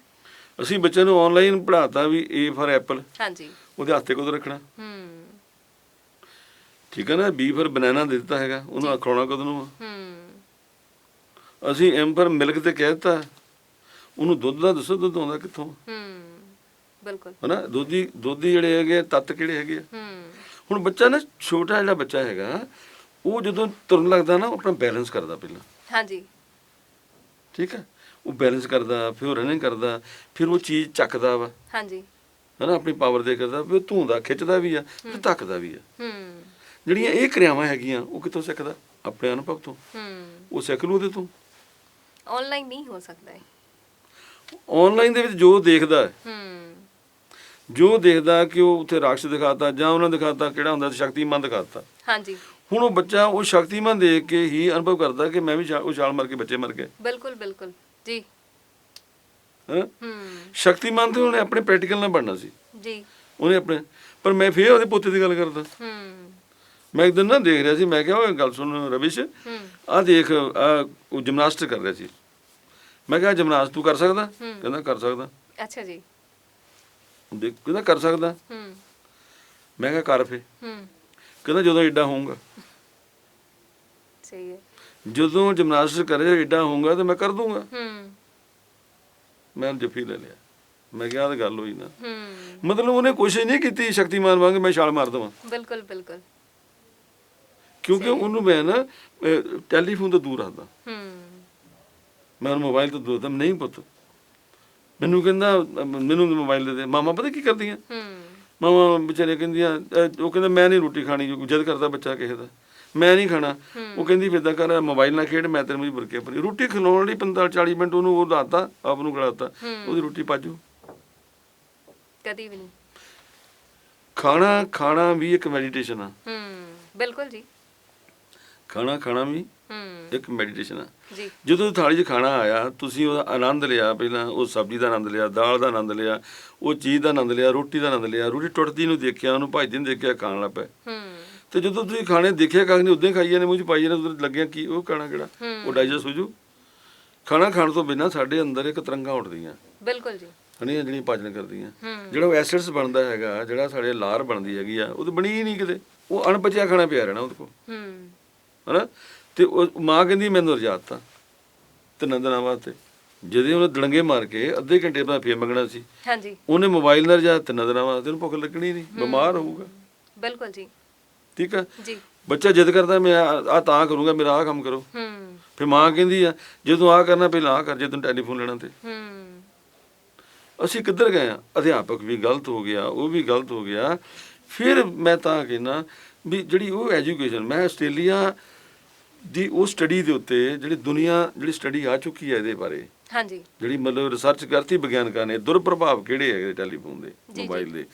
ਅਸੀਂ ਬੱਚਿਆਂ ਨੂੰ ਆਨਲਾਈਨ ਪੜ੍ਹਾਤਾ ਵੀ ਏ ਫॉर ਐਪਲ ਹਾਂਜੀ। ਉਹਦੇ ਹੱਥੇ ਕਦੋਂ ਰੱਖਣਾ? ਹੂੰ। ਠੀਕ ਹੈ ਨਾ? ਬੀ ਫॉर ਬਨਾਨਾ ਦੇ ਦਿੱਤਾ ਹੈਗਾ। ਉਹਨੂੰ ਖਵਾਉਣਾ ਕਦੋਂ ਨੂੰ? ਹੂੰ। ਅਸੀਂ ਐਮ ਫॉर ਮਿਲਕ ਤੇ ਕਹਿ ਦਿੱਤਾ। ਉਹਨੂੰ ਦੁੱਧ ਦਾ ਦੱਸੋ ਦੁੱਧ ਆਉਂਦਾ ਕਿੱਥੋਂ? ਹੂੰ। ਬਿਲਕੁਲ। ਹਨਾ? ਦੁੱਧੀ ਦੁੱਧੀ ਜਿਹੜੇ ਹੈਗੇ ਤੱਤ ਕਿਹੜੇ ਹੈਗੇ ਹੂੰ। ਹੁਣ ਬੱਚਾ ਨਾ ਛੋਟਾ ਜਿਹੜਾ ਬੱਚਾ ਹੈਗਾ ਉਹ ਜਦੋਂ ਤੁਰਨ ਲੱਗਦਾ ਨਾ ਉਹ ਆਪਣਾ ਬੈਲੈਂਸ ਕਰਦਾ ਪਹਿਲਾਂ। ਹਾਂਜੀ। ਠੀਕ ਹੈ ਉਹ ਬੈਲੈਂਸ ਕਰਦਾ ਫਿਰ ਉਹ ਰਨਿੰਗ ਕਰਦਾ ਫਿਰ ਉਹ ਚੀਜ਼ ਚੱਕਦਾ ਵਾ। ਹਾਂਜੀ। ਹਨਾ? ਆਪਣੀ ਪਾਵਰ ਦੇ ਕਰਦਾ ਫਿਰ ਧੂੰਦਾ ਖਿੱਚਦਾ ਵੀ ਆ ਫਿਰ ਧੱਕਦਾ ਵੀ ਆ। ਹੂੰ। ਜਿਹੜੀਆਂ ਇਹ ਕਿਰਿਆਵਾਂ ਹੈਗੀਆਂ ਉਹ ਕਿੱਥੋਂ ਸਿੱਖਦਾ? ਆਪਣੇ ਅਨੁਭਵ ਤੋਂ। ਹੂੰ। ਉਹ ਸਿੱਖ ਲੂ ਉਹਦੇ ਤੋਂ। ਆਨਲਾਈਨ ਨਹੀਂ ਹੋ ਸਕਦਾ ਆਨਲਾਈਨ ਦੇ ਵਿੱਚ ਜੋ ਦੇਖਦਾ ਹੈ, ਹੂੰ। ਜੋ ਦੇਖਦਾ ਕਿ ਉਹ ਉੱਥੇ ਰਾਕਸ਼ ਦਿਖਾਤਾ ਜਾਂ ਉਹਨਾਂ ਦਿਖਾਤਾ ਕਿਹੜਾ ਹੁੰਦਾ ਸੀ ਸ਼ਕਤੀਮਾਨ ਦਿਖਾਤਾ। ਹਾਂਜੀ। ਹੁਣ ਉਹ ਬੱਚਾ ਉਹ ਸ਼ਕਤੀਮਾਨ ਦੇਖ ਕੇ ਹੀ ਅਨੁਭਵ ਕਰਦਾ ਕਿ ਮੈਂ ਵੀ ਛਾ- ਉਹ ਛਾਲ ਮਾਰ ਕੇ ਬੱਚੇ ਮਰ ਗਏ। ਬਿਲਕੁਲ ਬਿਲਕੁਲ। ਜੀ। ਹੈਂ? ਹੂੰ। ਸ਼ਕਤੀਮਾਨ ਤੇ ਉਹਨੇ ਆਪਣੇ ਪ੍ਰੈਕਟੀਕਲ ਨਾਲ ਬਣਨਾ ਸੀ। ਜੀ। ਉਹਨੇ ਆਪਣੇ ਪਰ ਮੈਂ ਫੇਰ ਉਹਦੇ ਪੋਤੇ ਦੀ ਗੱਲ ਕਰਦਾ। ਹੂੰ। ਮੈਂ ਇੱਕ ਦਿਨ ਨਾ ਦੇਖ ਰਿਹਾ ਸੀ ਮੈਂ ਕਿਹਾ ਓਏ ਗੱਲ ਸੁਣ ਰਵਿਸ਼। ਆਹ ਦੇਖ ਆਹ ਉਹ ਜਿਮਨਾਸਟ ਕਰ ਰਿਹਾ ਸੀ। ਮੈਂ ਕਿਹਾ ਜਿਮਨਾਸਟ ਤੂੰ ਕਰ ਸਕਦਾ। ਕਹਿੰਦਾ ਕਰ ਸਕਦਾ। ਅੱਛਾ ਜੀ। ਦੇਖ ਕਹਿੰਦਾ ਕਰ ਸਕਦਾ। ਹੂੰ। ਮੈਂ ਕਿਹਾ ਕਰ ਫੇ ਹੂੰ। ਕਹਿੰਦਾ ਜਦੋਂ ਏਡਾ ਹੋਊਗਾ। ਸਹੀ ਹੈ। ਜਦੋਂ ਜਿਮਨਾਸਟ ਕਰੇ ਏਡਾ ਹੋਊਗਾ ਤੇ ਮੈਂ ਕਰ ਦੂੰਗਾ। ਹੂੰ। ਮੈਂ ਜੱਫੀ ਲੈ ਲਿਆ। ਮੈਂ ਕਿਹਾ ਤਾਂ ਗੱਲ ਹੋਈ ਨਾ। ਹੂੰ। ਮਤਲਬ ਉਹਨੇ ਕੋਸ਼ਿਸ਼ ਨਹੀਂ ਕੀਤੀ ਸ਼ਕਤੀਮਾਨ ਵਾਂਗ ਮੈਂ ਛਾਲ ਮਾਰ ਦਵਾਂ। ਬਿਲਕੁਲ ਬਿਲਕੁਲ। ਕਿਉਂਕਿ ਉਹਨੂੰ ਮੈਂ ਨਾ ਟੈਲੀਫੋਨ ਤੋਂ ਦੂਰ ਰੱਖਦਾ। ਹੂੰ। ਮੈਂ ਉਹਨੂੰ ਮੋਬਾਈਲ ਤੋਂ ਦੂਰ ਰੱਖਦਾ। ਨਹੀਂ ਪੁੱਤ। ਮੈਨੂੰ ਕਹਿੰਦਾ ਮੈਨੂੰ ਮੋਬਾਈਲ ਦੇ ਦੇ। ਮਾਮਾ ਪਤਾ ਕੀ ਕਰਦੀਆਂ? ਹੂੰ। ਮਾਮਾ ਵਿਚਾਰੇ ਕਹਿੰਦੀਆਂ ਉਹ ਕਹਿੰਦਾ ਮੈਂ ਨਹੀਂ ਰੋਟੀ ਖਾਣੀ ਜਦ ਕਰਦਾ ਬੱਚਾ ਕਿਸੇ ਦਾ। ਮੈਂ ਨਹੀਂ ਖਾਣਾ। ਉਹ ਕਹਿੰਦੀ ਫਿਰਦਾ ਕਰ ਮੋਬਾਈਲ ਨਾਲ ਖੇਡ ਮੈਂ ਤੈਨੂੰ ਵੀ ਬੁਰਕੇ ਪਰੀ ਰੋਟੀ ਖਿਲਾਉਣ ਲਈ 45 40 ਮਿੰਟ ਉਹਨੂੰ ਉਹ ਲਾਤਾ ਆਪ ਨੂੰ ਖਿਲਾਤਾ ਉਹਦੀ ਰੋਟੀ ਪਾਜੂ। ਕਦੀ ਵੀ ਨਹੀਂ ਖਾਣਾ ਖਾਣਾ ਵੀ ਇੱਕ ਮੈਡੀਟੇਸ਼ਨ ਆ। ਹੂੰ। ਬਿਲਕੁਲ ਜੀ। ਖਾਣਾ ਖਾਣਾ ਵੀ ਇੱਕ ਮੈਡੀਟੇਸ਼ਨ ਆ। ਜੀ। ਜਦੋਂ ਥਾਲੀ 'ਚ ਖਾਣਾ ਆਇਆ ਤੁਸੀਂ ਉਹਦਾ ਆਨੰਦ ਲਿਆ ਪਹਿਲਾਂ ਉਹ ਸਬਜ਼ੀ ਦਾ ਆਨੰਦ ਲਿਆ ਦਾਲ ਦਾ ਆਨੰਦ ਲਿਆ ਉਹ ਚੀਜ਼ ਦਾ ਆਨੰਦ ਲਿਆ ਰੋਟੀ ਦਾ ਆਨੰਦ ਲਿਆ ਰੋਟੀ ਟੁੱਟਦੀ ਨੂੰ ਦੇਖਿਆ ਉਹਨੂੰ ਭਜਦੀ ਨੂੰ ਦੇਖਿਆ ਖਾਣ ਲੱਗ ਪਏ। ਹੂੰ। ਤੇ ਜਦੋਂ ਤੁਸੀਂ ਖਾਣੇ ਦੇਖਿਆ ਕਾਹ ਨਹੀਂ ਉਦਾਂ ਹੀ ਖਾਈ ਜਾਂਦੇ ਮੂੰਹ 'ਚ ਪਾਈ ਜਾਂਦੇ ਉਧਰ ਲੱਗਿਆ ਕੀ ਉਹ ਖਾਣਾ ਕਿਹੜਾ। ਉਹ ਡਾਈਜੈਸਟ ਹੋ ਜੂ। ਖਾਣਾ ਖਾਣ ਤੋਂ ਬਿਨਾਂ ਸਾਡੇ ਅੰਦਰ ਇੱਕ ਤਰੰਗਾਂ ਉੱਠਦੀਆਂ। ਬਿਲਕੁਲ ਜੀ। ਹਨੀਆਂ ਜਿਹੜੀਆਂ ਪਾਚਨ ਕਰਦੀਆਂ। ਜਿਹੜਾ ਉਹ ਐਸਿਡਸ ਬਣਦਾ ਹੈਗਾ ਜਿਹੜਾ ਸਾਡੇ ਲਾਰ ਬਣਦੀ ਹੈਗੀ ਆ ਉਹ ਤਾਂ ਬਣੀ ਹੀ ਨਹੀਂ ਕਿਤੇ। ਉਹ ਅਣਪਚਿਆ ਖਾਣਾ ਪਿਆ ਰਹਿਣਾ ਉਹਦੇ ਕੋਲ। ਹੂੰ। ਹਨਾ? ਤੇ ਉਹ ਮਾਂ ਕਹਿੰਦੀ ਮੈਨੂੰ ਰਜਾਤ ਤਾਂ ਤਿੰਨ ਦਿਨਾਂ ਵਾਸਤੇ। ਜਿਹਦੇ ਉਹਨੇ ਦੜੰਗੇ ਮਾਰ ਕੇ ਅੱਧੇ ਘੰਟੇ ਬਾਅਦ ਫੇਰ ਮੰਗਣਾ ਸੀ। ਹਾਂਜੀ। ਉਹਨੇ ਮੋਬਾਈਲ ਨਾਲ ਰਜਾ ਤਿੰਨ ਦਿਨਾਂ ਵਾਸਤੇ ਉਹਨੂੰ ਭੁੱਖ ਲੱਗਣੀ ਨਹੀਂ ਬਿਮਾਰ ਹੋਊਗਾ। ਬਿਲਕੁਲ ਜੀ। ਠੀਕ ਆ? ਜੀ। ਬੱਚਾ ਜਿੱਦ ਕਰਦਾ ਮੈਂ ਆ ਤਾਂ ਕਰੂੰਗਾ ਮੇਰਾ ਆ ਕੰਮ ਕਰੋ। ਹੂੰ। ਫਿਰ ਮਾਂ ਕਹਿੰਦੀ ਆ ਜਦੋਂ ਆ ਕਰਨਾ ਪਹਿਲਾਂ ਆ ਕਰ ਜੇ ਤੈਨੂੰ ਟੈਲੀਫੋਨ ਲੈਣਾ ਤੇ। ਹੂੰ। ਅਸੀਂ ਕਿੱਧਰ ਗਏ ਆ? ਅਧਿਆਪਕ ਵੀ ਗਲਤ ਹੋ ਗਿਆ ਉਹ ਵੀ ਗਲਤ ਹੋ ਗਿਆ। ਫਿਰ ਮੈਂ ਤਾਂ ਕਹਿੰਦਾ ਵੀ ਜਿਹੜੀ ਉਹ ਐਜੂਕੇਸ਼ਨ ਮੈਂ ਆਸਟ੍ਰੇਲੀਆ ਦੀ ਉਹ ਸਟੱਡੀ ਦੇ ਉੱਤੇ ਜਿਹੜੀ ਦੁਨੀਆ ਜਿਹੜੀ ਸਟੱਡੀ ਆ ਚੁੱਕੀ ਹੈ ਇਹਦੇ ਬਾਰੇ ਹਾਂਜੀ ਜਿਹੜੀ ਮਤਲਬ ਰਿਸਰਚ ਕਰਤੀ ਵਿਗਿਆਨਕਾਂ ਨੇ ਦੁਰਪ੍ਰਭਾਵ ਕਿਹੜੇ ਹੈਗੇ ਟੈਲੀਫੋਨ ਦੇ। ਮੋਬਾਈਲ ਦੇ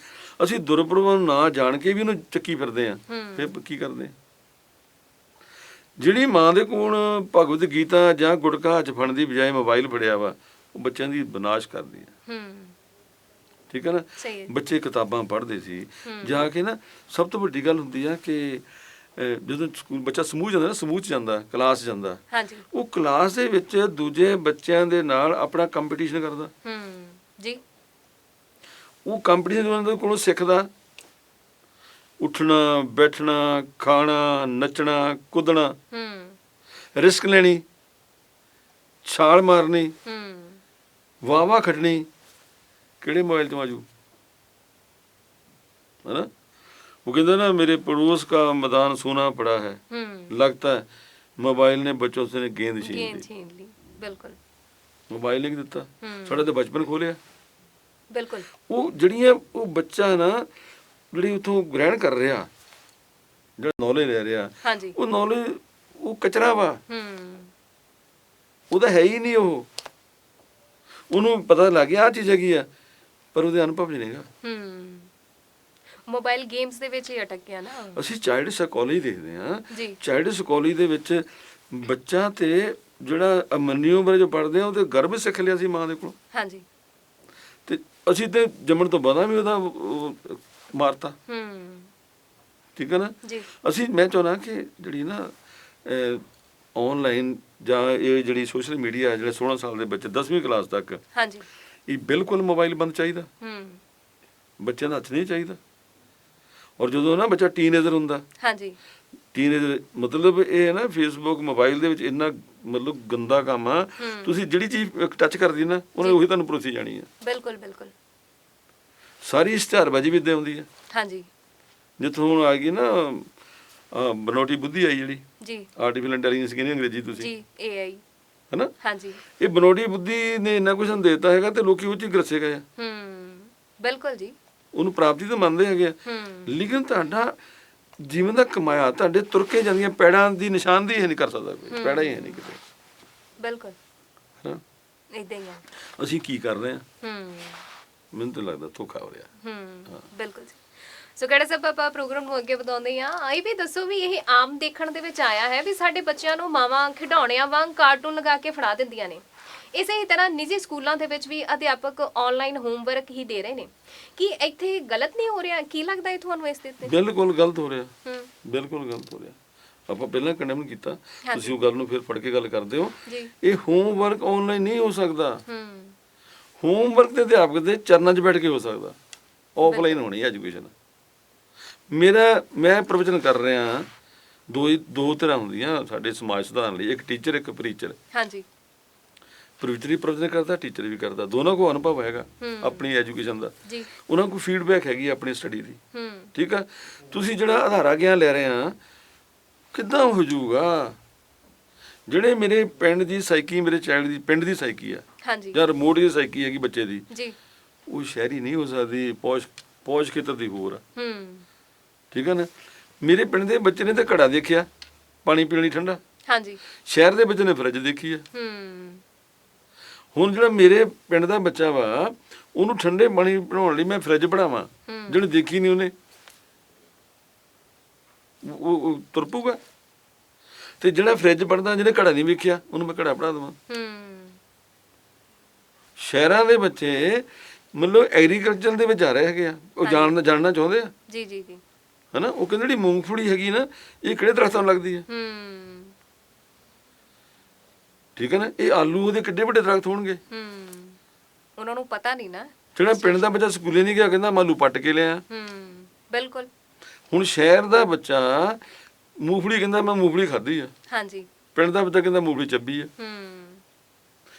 ਅਸੀਂ ਦੁਰਪ੍ਰਭਾਵ ਨੂੰ ਜਾਣ ਕੇ ਵੀ ਉਹਨੂੰ ਚੱਕੀ ਫਿਰਦੇ ਆ। ਫਿਰ ਕੀ ਕਰਦੇ ਆ? ਜਿਹੜੀ ਮਾਂ ਦੇ ਕੋਲ ਭਗਵਦ ਗੀਤਾ ਜਾਂ ਗੁਟਕਾ ਹੱਥ ਫੜਨ ਦੀ ਬਜਾਏ ਮੋਬਾਈਲ ਫੜਿਆ ਵਾ ਉਹ ਬੱਚਿਆਂ ਦੀ ਵਿਨਾਸ਼ ਕਰਦੀ ਹੈ ਹੂੰ ਠੀਕ ਹੈ ਨਾ। ਬੱਚੇ ਕਿਤਾਬਾਂ ਪੜ੍ਹਦੇ ਸੀ। ਜਾ ਕੇ ਨਾ ਸਭ ਤੋਂ ਵੱਡੀ ਗੱਲ ਹੁੰਦੀ ਆ ਕਿ ਜਦੋਂ ਸਕੂਲ ਬੱਚਾ ਸਮੂਹ ਜਾਂਦਾ ਨਾ ਸਮੂਹ 'ਚ ਜਾਂਦਾ ਕਲਾਸ ਜਾਂਦਾ। ਹਾਂਜੀ। ਉਹ ਕਲਾਸ ਦੇ ਵਿੱਚ ਦੂਜੇ ਬੱਚਿਆਂ ਦੇ ਨਾਲ ਆਪਣਾ ਕੰਪੀਟੀਸ਼ਨ ਕਰਦਾ। ਹੂੰ ਜੀ। ਉਹ ਕੰਪੀਟੀਸ਼ਨ ਉਹਨਾਂ ਦੇ ਕੋਲੋਂ ਸਿੱਖਦਾ। ਉੱਠਣਾ ਬੈਠਣਾ ਖਾਣਾ ਨੱਚਣਾ ਕੁੱਦਣਾ। ਹੂੰ। ਰਿਸਕ ਲੈਣੀ ਛਾਲ ਮਾਰਨੀ ਹੂੰ। ਵਾਵਾ ਖੱਟਣੀ। ਕਿਹੜੇ ਮੋਬਾਈਲ ਤੋਂ ਆਜੂ ਹੈਨਾ वो कहते हैं ना मेरे पड़ोस का मैदान सोना पड़ा है ਹੂੰ लगता है मोबाइल ने बच्चों से गेंद छीन ਗੇਮ ली ਛੀਨ ਲਈ ਬਿਲਕੁਲ ਮੋਬਾਈਲ ਨੇ ਕੀ ਦਿੱਤਾ ਹੂੰ। ਸਾਡਾ ਤਾਂ ਬਚਪਨ ਖੋਲਿਆ ਬਿਲਕੁਲ ਉਹ ਜਿਹੜੀਆਂ ਉਹ ਬੱਚਾ ਨਾ ਜਿਹੜੀ ਉਥੋਂ ਗ੍ਰਹਿਣ ਕਰ ਰਿਹਾ ਜਿਹੜਾ ਨੌਲੇਜ ਲੈ ਰਿਹਾ ਹਾਂਜੀ ਉਹ ਨੌਲੇਜ ਉਹ ਕਚਰਾ ਵਾ ਹੂੰ ਉਹਦਾ ਹੈ ਹੀ ਨਹੀਂ ਉਹ ਉਹਨੂੰ ਪਤਾ ਲੱਗ ਗਿਆ ਆ ਚੀਜ਼ ਹੈਗੀ ਆ ਪਰ ਉਹਦੇ ਅਨੁਭਵ ਨਹੀਂ ਨੇਗਾ ਹੂੰ। ਮੋਬਾਈਲ ਗੇਮਸ ਦੇ ਵਿੱਚ ਹੀ ਅਟਕ ਗਿਆ ਨਾ। ਅਸੀਂ ਚਾਈਲਡ ਸਾਈਕੋਲੋਜੀ ਦੇਖਦੇ ਹਾਂ। ਚਾਈਲਡ ਸਾਈਕੋਲੋਜੀ ਦੇ ਵਿੱਚ ਬੱਚਾ ਤੇ ਜਿਹੜਾ ਮੰਨੀ ਉਮਰ ਜੋ ਪੜਦੇ ਆ ਉਹ ਤੇ ਗਰਭ ਸਿੱਖ ਲਿਆ ਸੀ ਮਾਂ ਦੇ ਕੋਲ। ਹਾਂਜੀ। ਤੇ ਅਸੀਂ ਤੇ ਜੰਮਣ ਤੋਂ ਬਾਅਦ ਵੀ ਉਹਦਾ ਉਹ, ਮਾਰਤਾ। ਹੂੰ। ਠੀਕ ਹੈ ਨਾ? ਜੀ। ਅਸੀਂ ਮੈਂ ਚਾਹੁੰਦਾ ਕਿ ਜਿਹੜੀ ਨਾ ਆਨਲਾਈਨ ਜਾਂ ਇਹ ਜਿਹੜੀ ਸੋਸ਼ਲ ਮੀਡੀਆ ਜਿਹੜੇ 16 ਸਾਲ ਦੇ ਬੱਚੇ 10ਵੀਂ ਕਲਾਸ ਤੱਕ ਹਾਂਜੀ। ਇਹ ਬਿਲਕੁਲ ਮੋਬਾਈਲ ਬੰਦ ਚਾਹੀਦਾ। ਹੂੰ। ਬੱਚਿਆਂ ਦਾ ਹੱਥ ਨਹੀਂ ਚਾਹੀਦਾ। ਔਰ ਜਦੋਂ ਨਾ ਬੱਚਾ ਟੀਨੇਜਰ ਹੁੰਦਾ ਹਾਂਜੀ। ਟੀਨੇਜਰ ਮਤਲਬ ਇਹ ਹੈ ਨਾ ਫੇਸਬੁੱਕ ਮੋਬਾਈਲ ਦੇ ਵਿੱਚ ਇੰਨਾ ਮਤਲਬ ਗੰਦਾ ਕੰਮ ਆ। ਤੁਸੀਂ ਜਿਹੜੀ ਚੀਜ਼ ਟੱਚ ਕਰਦੀ ਨਾ ਉਹਨੇ। ਉਹੀ ਤੁਹਾਨੂੰ ਪਰੋਸੀ ਜਾਣੀ ਆ ਬਿਲਕੁਲ ਬਿਲਕੁਲ। ਸਾਰੀ ਇਸ਼ਤਿਹਾਰਬਾਜ਼ੀ ਵੀ ਹੁੰਦੀ ਆ ਹਾਂਜੀ। ਜਿੱਥੋਂ ਹੁਣ ਆ ਗਈ ਨਾ ਬਨੌਟੀ ਬੁੱਧੀ ਆਈ ਜਿਹੜੀ। ਜੀ। ਆਰਟੀਫੀਸ਼ਲ ਇੰਟੈਲੀਜੈਂਸ ਕਹਿੰਦੇ ਅੰਗਰੇਜ਼ੀ ਤੁਸੀਂ? ਜੀ ਏਆਈ ਹੈਨਾ? ਹਾਂਜੀ। ਇਹ ਬਨੌਟੀ ਬੁੱਧੀ ਨੇ ਇੰਨਾ ਕੁਝ ਦਿੱਤਾ ਹੈਗਾ ਤੇ ਲੋਕੀ ਉਹ ਚ ਹੀ ਗਰਸੇ ਗਏ ਹੂੰ ਬਿਲਕੁਲ ਜੀ। ਉਹਨੂੰ ਪ੍ਰਾਪਤੀ ਤਾਂ ਮੰਨਦੇ ਹੈਗੇ ਆ। ਹੂੰ। ਲੇਕਿਨ ਤੁਹਾਡਾ ਜੀਵਨ ਦਾ ਕਮਾਇਆ ਤੁਹਾਡੇ ਤੁਰ ਕੇ ਜਾਂਦੀਆਂ ਪੈੜਾਂ ਦੀ ਨਿਸ਼ਾਨਦੇਹੀ ਨਹੀਂ ਕਰ ਸਕਦਾ ਕੋਈ। ਪੈੜਾ ਹੀ ਹੈ ਨਹੀਂ ਕਿਤੇ। ਬਿਲਕੁਲ। ਹੈਨਾ? ਇਦਾਂ ਹੀ ਆ। ਅਸੀਂ ਕੀ ਕਰ ਰਹੇ ਹਾਂ ਹੂੰ। ਮੈਨੂੰ ਤਾਂ ਲੱਗਦਾ ਧੋਖਾ ਹੋ ਰਿਹਾ। ਹੂੰ। ਬਿਲਕੁਲ ਜੀ। ਸੋ ਕਿਹੜਾ ਸਭ ਆਪਾਂ ਪ੍ਰੋਗਰਾਮ ਨੂੰ ਅੱਗੇ ਵਧਾਉਂਦੇ ਆ ਆਈ ਵੀ ਦੱਸੋ ਵੀ ਇਹ ਆਮ ਦੇਖਣ ਦੇ ਵਿੱਚ ਆਇਆ ਹੈ ਵੀ ਸਾਡੇ ਬੱਚਿਆਂ ਨੂੰ ਮਾਵਾਂ ਖਿਡੌਣਿਆਂ ਵਾਂਗ ਕਾਰਟੂਨ ਲਗਾ ਕੇ ਫੜਾ ਦਿੰਦੀਆਂ ਨੇ। ਇਸੇ ਹੀ ਤਰ੍ਹਾਂ ਨਿੱਜੀ ਸਕੂਲਾਂ ਦੇ ਵਿੱਚ ਵੀ ਅਧਿਆਪਕ ਆਨਲਾਈਨ ਹੋਮਵਰਕ ਹੀ ਦੇ ਰਹੇ ਨੇ। ਕੀ ਇੱਥੇ ਗਲਤ ਨਹੀਂ ਹੋ ਰਿਹਾ? ਕੀ ਲੱਗਦਾ ਹੈ ਤੁਹਾਨੂੰ ਇਸ ਦੇ ਉੱਤੇ? ਬਿਲਕੁਲ ਗਲਤ ਹੋ ਰਿਹਾ। ਹੂੰ। ਬਿਲਕੁਲ ਗਲਤ ਹੋ ਰਿਹਾ। ਆਪਾਂ ਪਹਿਲਾਂ ਕੰਡੈਮ ਕੀਤਾ। ਤੁਸੀਂ ਉਹ ਗੱਲ ਨੂੰ ਫਿਰ ਫੜ ਕੇ ਗੱਲ ਕਰਦੇ ਹੋ। ਇਹ ਹੋਮਵਰਕ ਆਨਲਾਈਨ ਨਹੀਂ ਹੋ ਸਕਦਾ। ਹੂੰ। ਹੋਮਵਰਕ ਤੇ ਅਧਿਆਪਕ ਦੇ ਚਰਨਾਂ 'ਚ ਬੈਠ ਕੇ ਹੋ ਸਕਦਾ। ਆਫਲਾਈਨ ਹੋਣੀ ਐਜੂਕੇਸ਼ਨ ਮੇਰਾ ਮੈਂ ਪ੍ਰਵਚਨ ਕਰ ਰਿਹਾ ਦੋ ਦੋ ਤਰ੍ਹਾਂ ਹੁੰਦੀਆਂ ਸਾਡੇ ਸਮਾਜ ਸੁਧਾਰਨ ਲਈ ਇੱਕ ਟੀਚਰ ਇੱਕ ਪ੍ਰੀਚਰ ਹਾਂਜੀ। ਪ੍ਰੀਚਰ ਵੀ ਪ੍ਰਵਚਨ ਕਰਦਾ ਟੀਚਰ ਵੀ ਕਰਦਾ ਦੋਨੋਂ ਕੋ ਅਨੁਭਵ ਹੈਗਾ। ਆਪਣੀ ਐਜੂਕੇਸ਼ਨ ਦਾ। ਜੀ। ਉਹਨਾਂ ਕੋਲ ਫੀਡਬੈਕ ਹੈਗੀ ਆਪਣੀ ਸਟੱਡੀ ਦੀ। ਹੂੰ। ਠੀਕ ਆ? ਤੁਸੀਂ ਜਿਹੜਾ ਆਧਾਰਾ ਗਿਆਨ ਲੈ ਰਹੇ ਆ ਕਿੱਦਾਂ ਹੋ ਜਾਊਗਾ? ਜਿਹੜੇ ਮੇਰੇ ਪਿੰਡ ਦੀ ਸਾਈਕੀ ਮੇਰੇ ਚਾਈਲਡ ਦੀ ਪਿੰਡ ਦੀ ਸਾਈਕੀ ਆ। ਹਾਂਜੀ। ਜਾਂ ਰਿਮੋਟ ਦੀ ਸਾਈਕੀ ਹੈਗੀ ਬੱਚੇ ਦੀ। ਜੀ। ਉਹ ਸ਼ਹਿਰੀ ਨਹੀਂ ਹੋ ਸਕਦੀ ਪੌਸ਼ ਪੌਸ਼ ਖੇਤਰ ਦੀ ਹੋਰ ਆ। ਹੂੰ। ਠੀਕ ਆ ਨਾ? ਮੇਰੇ ਪਿੰਡ ਦੇ ਬੱਚੇ ਨੇ ਤਾਂ ਘੜਾ ਦੇਖਿਆ ਪਾਣੀ ਪੀਣ ਲਈ ਠੰਡਾ। ਹਾਂਜੀ। ਸ਼ਹਿਰ ਦੇ ਬੱਚੇ ਨੇ ਫਰਿੱਜ ਦੇਖੀ ਆ। ਹੂੰ। ਹੁਣ ਜਿਹੜਾ ਮੇਰੇ ਪਿੰਡ ਦਾ ਬੱਚਾ ਵਾ ਉਹਨੂੰ ਠੰਡੇ ਪਾਣੀ ਬਣਾਉਣ ਲਈ ਮੈਂ ਫਰਿੱਜ ਬਣਾਵਾਂ। ਹੂੰ। ਜਿਹਨੇ ਦੇਖੀ ਨਹੀਂ ਉਹਨੇ। ਉਹ ਉਹ ਤੁਰ ਪਊਗਾ। ਤੇ ਜਿਹੜਾ ਫਰਿੱਜ ਬਣਦਾ ਜਿਹਨੇ ਘੜਾ ਨਹੀਂ ਵੇਖਿਆ ਉਹਨੂੰ ਮੈਂ ਘੜਾ ਬਣਾ ਦੇਵਾਂ। ਹੂੰ। ਸ਼ਹਿਰਾਂ ਦੇ ਬੱਚੇ ਮਤਲਬ ਐਗਰੀਕਲਚਰ ਦੇ ਵਿੱਚ ਜਾ ਰਹੇ ਹੈਗੇ ਆ। ਉਹ। ਜਾਣਨਾ ਜਾਣਨਾ ਚਾਹੁੰਦੇ ਆ? ਜੀ ਜੀ ਜੀ। ਹਨਾ? ਉਹ ਕਹਿੰਦੇ ਜਿਹੜੀ ਮੂੰਗਫਲੀ ਹੈਗੀ ਨਾ ਇਹ ਕਿਹੜੇ ਦਰਖਤਾਂ ਨੂੰ ਲੱਗਦੀ ਹੈ? ਹੂੰ। ਠੀਕ ਹੈ ਨਾ? ਇਹ ਆਲੂ ਉਹਦੇ ਕਿੱਡੇ ਵੱਡੇ ਦਰਖਤ ਹੋਣਗੇ? ਹੂੰ। ਉਹਨਾਂ ਨੂੰ ਪਤਾ ਨਹੀਂ ਨਾ। ਜਿਹੜਾ ਪਿੰਡ ਦਾ ਬੱਚਾ ਸਕੂਲੇ ਨਹੀਂ ਗਿਆ ਕਹਿੰਦਾ ਮੈਂ ਆਲੂ ਪੱਟ ਕੇ ਲਿਆ। ਹੂੰ ਬਿਲਕੁਲ। ਹੁਣ ਸ਼ਹਿਰ ਦਾ ਬੱਚਾ ਮੂੰਗਫਲੀ ਕਹਿੰਦਾ ਮੈਂ ਮੂੰਗਫਲੀ ਖਾਧੀ ਆ। ਹਾਂਜੀ। ਪਿੰਡ ਦਾ ਬੱਚਾ ਕਹਿੰਦਾ ਮੂੰਗਫਲੀ ਚੱਬੀ ਆ। ਹੂੰ।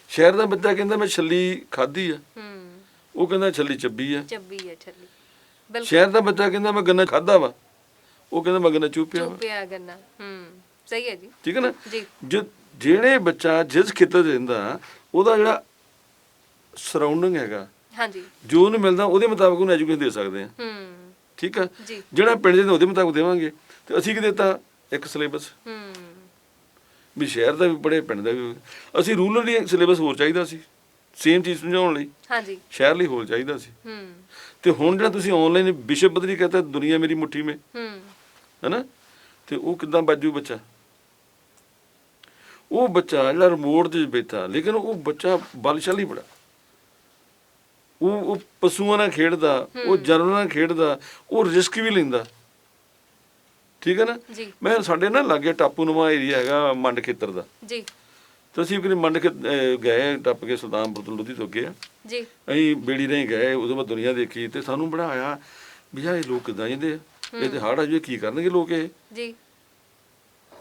ਸ਼ਹਿਰ ਦਾ ਬੱਚਾ ਕਹਿੰਦਾ ਮੈਂ ਛੱਲੀ ਖਾਧੀ ਆ। ਹੂੰ। ਉਹ ਕਹਿੰਦਾ ਛੱਲੀ ਚੱਬੀ ਆ। ਚੱਬੀ ਹੈ ਛੱਲੀ। ਸ਼ਹਿਰ ਦਾ ਬੱਚਾ ਕਹਿੰਦਾ ਮੈਂ ਗੰਨਾ ਖਾਦਾ ਵਾ। ਉਹ ਕਹਿੰਦਾ ਮੈਂ ਗੰਨਾ ਚੂਪਿਆ ਵਾ। ਚੁੱਪਿਆ ਗੰਨਾ। ਹੂੰ ਸਹੀ ਹੈ ਜੀ। ਠੀਕ ਹੈ ਨਾ? ਜੀ। ਜਿਹੜੇ ਬੱਚਾ ਜਿਸ ਖੇਤਰ ਰਹਿੰਦਾ ਉਹਦਾ ਜਿਹੜਾ ਸਰਾਊਂਡਿੰਗ ਹੈਗਾ ਹਾਂਜੀ। ਜੋ ਉਹਨੂੰ ਮਿਲਦਾ ਉਹਦੇ ਮੁਤਾਬਕ ਉਹਨੂੰ ਐਜੂਕੇਸ਼ਨ ਦੇ ਸਕਦੇ ਆ ਹੂੰ। ਠੀਕ ਆ ਜਿਹੜਾ ਪਿੰਡ ਦੇ ਉਹਦੇ ਮੁਤਾਬਕ ਦੇਵਾਂਗੇ। ਤੇ ਅਸੀਂ ਕੀ ਦਿੱਤਾ? ਇੱਕ ਸਿਲੇਬਸ ਹੂੰ। ਵੀ ਸ਼ਹਿਰ ਦਾ ਵੀ ਪੜ੍ਹੇ ਪਿੰਡ ਦਾ ਵੀ। ਅਸੀਂ ਰੂਰਲ ਦੀ ਸਿਲੇਬਸ ਹੋਰ ਚਾਹੀਦਾ ਸੀ। ਸੇਮ ਚੀਜ਼ ਸਮਝਾਉਣ ਲਈ। ਹਾਂਜੀ। ਸ਼ਹਿਰ ਲਈ ਹੋਰ ਚਾਹੀਦਾ ਸੀ। ਹੂੰ। ਤੇ ਹੁਣ ਜਿਹੜਾ ਤੁਸੀਂ ਆਨਲਾਈਨ ਵਿਸ਼ਵ ਪੱਧਰੀ ਕਹਤਾ ਦੁਨੀਆ ਮੇਰੀ ਮੁੱਠੀ ਮੇ। ਹੂੰ। ਹੈਨਾ? ਤੇ ਉਹ ਕਿਦਾਂ ਬਾਜੂ ਬੱਚਾ? ਉਹ ਬੱਚਾ ਜਿਹੜਾ ਰਿਮੋਟ ਤੇ ਬੈਠਾ ਲੇਕਿਨ ਉਹ ਬੱਚਾ ਬਲਸ਼ਾਲੀ ਬੜਾ। ਉਹ ਉਹ ਪਸ਼ੂਆਂ ਨਾਲ ਖੇਡਦਾ ਉਹ ਜਾਨਵਰਾਂ ਨਾਲ ਖੇਡਦਾ ਉਹ ਰਿਸਕ ਵੀ ਲੈਂਦਾ। ਠੀਕ ਹੈ ਨਾ? ਮੈਂ ਸਾਡੇ ਨਾ ਲਾਗੇ ਟਾਪੂ ਨੁਮਾ ਏਰੀਆ ਹੈਗਾ ਮੰਡ ਖੇਤਰ ਦਾ। ਜੀ। ਤੇ ਅਸੀਂ ਮੰਡ ਅਹ ਗਏ ਟੱਪ ਕੇ ਸੁਲਤਾਨਪੁਰ ਤੋਂ ਲੋਧੀ ਤੋਂ ਅੱਗੇ ਆ। ਜੀ। ਅਸੀਂ ਬੇੜੀ ਰਹੇ ਗਏ ਉਦੋਂ ਬਾਅਦ ਦੁਨੀਆ ਦੇਖੀ ਤੇ ਸਾਨੂੰ ਬੜਾ ਆਇਆ ਵੀ ਯਾਰ ਇਹ ਲੋਕ ਕਿਦਾਂ ਜਾਂਦੇ ਆ। ਇਹ ਤੇ ਹੜ ਆ ਜੇ ਕੀ ਕਰਨਗੇ ਲੋਕ ਇਹ। ਜੀ।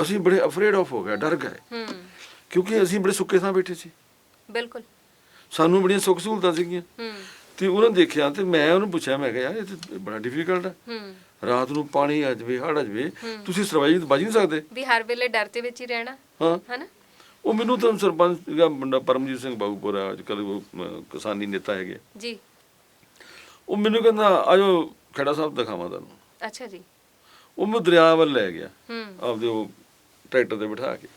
ਅਸੀਂ ਬੜੇ ਅਫਰੇਡ ਆਫ ਹੋ ਗਏ ਡਰ ਗਏ। ਹੂੰ। ਕਿਉਂਕਿ ਅਸੀਂ ਬੜੇ ਸੁੱਕੇ ਥਾਂ ਬੈਠੇ ਸੀ। ਬਿਲਕੁਲ। ਸਾਨੂੰ ਬੜੀਆਂ ਸੁੱਖ ਸਹੂਲਤਾਂ ਸੀਗੀਆਂ। ਹੂੰ। ਤੇ ਉਹਨਾਂ ਦੇਖਿਆ ਤੇ ਮੈਂ ਉਹਨੂੰ ਪੁੱਛਿਆ ਮੈਂ ਕਿਹਾ ਯਾਰ ਇਹ ਤੇ ਬੜਾ ਡਿਫਿਕਲਟ ਹੂੰ। ਰਾਤ ਨੂੰ ਪਾਣੀ ਆ ਜਾਵੇ ਹੜ ਆ ਜਾਵੇ ਤੁਸੀਂ ਸਰਵਾਈਵ ਬਚ ਨਹੀਂ ਸਕਦੇ। ਵੀ ਹਰ ਵੇਲੇ ਡਰ ਦੇ ਵਿੱਚ ਹੀ ਰਹਿਣਾ। ਹਾਂ। ਹਨਾ? ਉਹ ਮੈਨੂੰ ਤਾਂ ਸਰਪੰਚ ਸੀਗਾ ਮੁੰਡਾ ਪਰਮਜੀਤ ਸਿੰਘ ਬਾਬੂਪੁਰਾ ਅੱਜ ਕੱਲ ਉਹ ਕਿਸਾਨੀ ਨੇਤਾ ਹੈਗੇ ਜੀ। ਉਹ ਮੈਨੂੰ ਕਹਿੰਦਾ ਆਜੋ ਖੜਾ ਸਾਹਿਬ ਦਿਖਾਵਾਂ ਤੁਹਾਨੂੰ। ਅੱਛਾ ਜੀ। ਉਹ ਮੈਨੂੰ ਦਰਿਆ ਵੱਲ ਲੈ ਗਿਆ ਹੂੰ। ਆਪਦੇ ਉਹ ਟਰੈਕਟਰ ਤੇ ਬਿਠਾ ਕੇ।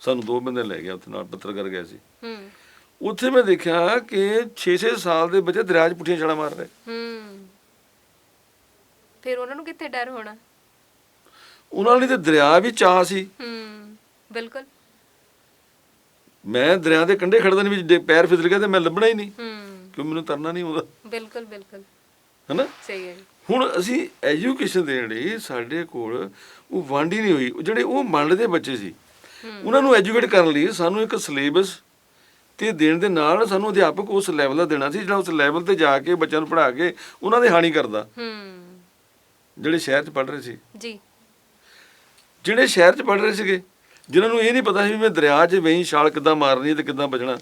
ਸਾਨੂੰ ਦੋ ਬੰਦੇ ਲੈ ਗਿਆ ਉੱਥੇ ਨਾਲ ਪੱਤਰਕਾਰ ਗਏ ਸੀ। ਹੂੰ। ਉੱਥੇ ਮੈਂ ਦੇਖਿਆ ਕਿ 6-6 ਸਾਲ ਦੇ ਬੱਚੇ ਦਰਿਆ 'ਚ ਪੁੱਠੀਆਂ ਛਾਲਾਂ ਮਾਰ ਰਹੇ। ਹੂੰ। ਫਿਰ ਉਹਨਾਂ ਨੂੰ ਕਿੱਥੇ ਡਰ ਹੋਣਾ? ਉਹਨਾਂ ਲਈ ਤੇ ਦਰਿਆ ਵੀ ਚਾਹ ਸੀ। ਹੂੰ ਬਿਲਕੁਲ। ਮੈਂ ਦਰਿਆ ਦੇ ਕੰਢੇ ਖੜਦਾ ਨਹੀਂ ਵੀ ਪੈਰ ਫਿਸਲ ਗਿਆ ਤੇ ਮੈਂ ਲੱਭਣਾ ਹੀ ਨਹੀਂ। ਹੂੰ। ਕਿਉਂ ਮੈਨੂੰ ਤਰਨਾ ਨਹੀਂ ਆਉਂਦਾ? ਬਿਲਕੁਲ ਬਿਲਕੁਲ। ਹੈਨਾ? ਸਹੀ ਹੈ। ਹੁਣ ਅਸੀਂ ਐਜੂਕੇਸ਼ਨ ਦੇਣ ਲਈ ਸਾਡੇ ਕੋਲ ਉਹ ਵੰਡ ਹੀ ਨਹੀਂ ਹੋਈ। ਜਿਹੜੇ ਉਹ ਮੰਡ ਦੇ ਬੱਚੇ ਸੀ ਉਹਨਾਂ ਨੂੰ ਐਜੂਕੇਟ ਕਰਨ ਲਈ ਸਾਨੂੰ ਇੱਕ ਸਿਲੇਬਸ ਤੇ ਦੇਣ ਦੇ ਨਾਲ ਸਾਨੂੰ ਅਧਿਆਪਕ ਉਸ ਲੈਵਲ ਦਾ ਦੇਣਾ ਸੀ ਜਿਹੜਾ ਉਸ ਲੈਵਲ ਤੇ ਜਾ ਕੇ ਬੱਚਿਆਂ ਨੂੰ ਪੜ੍ਹਾ ਕੇ ਉਹਨਾਂ ਦੇ ਹਾਨੀ ਕਰਦਾ। ਹੂੰ। ਜਿਹੜੇ ਸ਼ਹਿਰ 'ਚ ਪੜ੍ਹ ਰਹੇ ਸੀ। ਜੀ। ਜਿਹੜੇ ਸ਼ਹਿਰ 'ਚ ਪੜ੍ਹ ਰਹੇ ਸੀਗੇ ਜਿਨ੍ਹਾਂ ਨੂੰ ਇਹ ਨਹੀਂ ਪਤਾ ਸੀ ਵੀ ਮੈਂ ਦਰਿਆ 'ਚ ਵਹੀਂ ਛਾਲ ਕਿੱਦਾਂ ਮਾਰਨੀ ਹੈ ਤੇ ਕਿੱਦਾਂ ਬਚਣਾ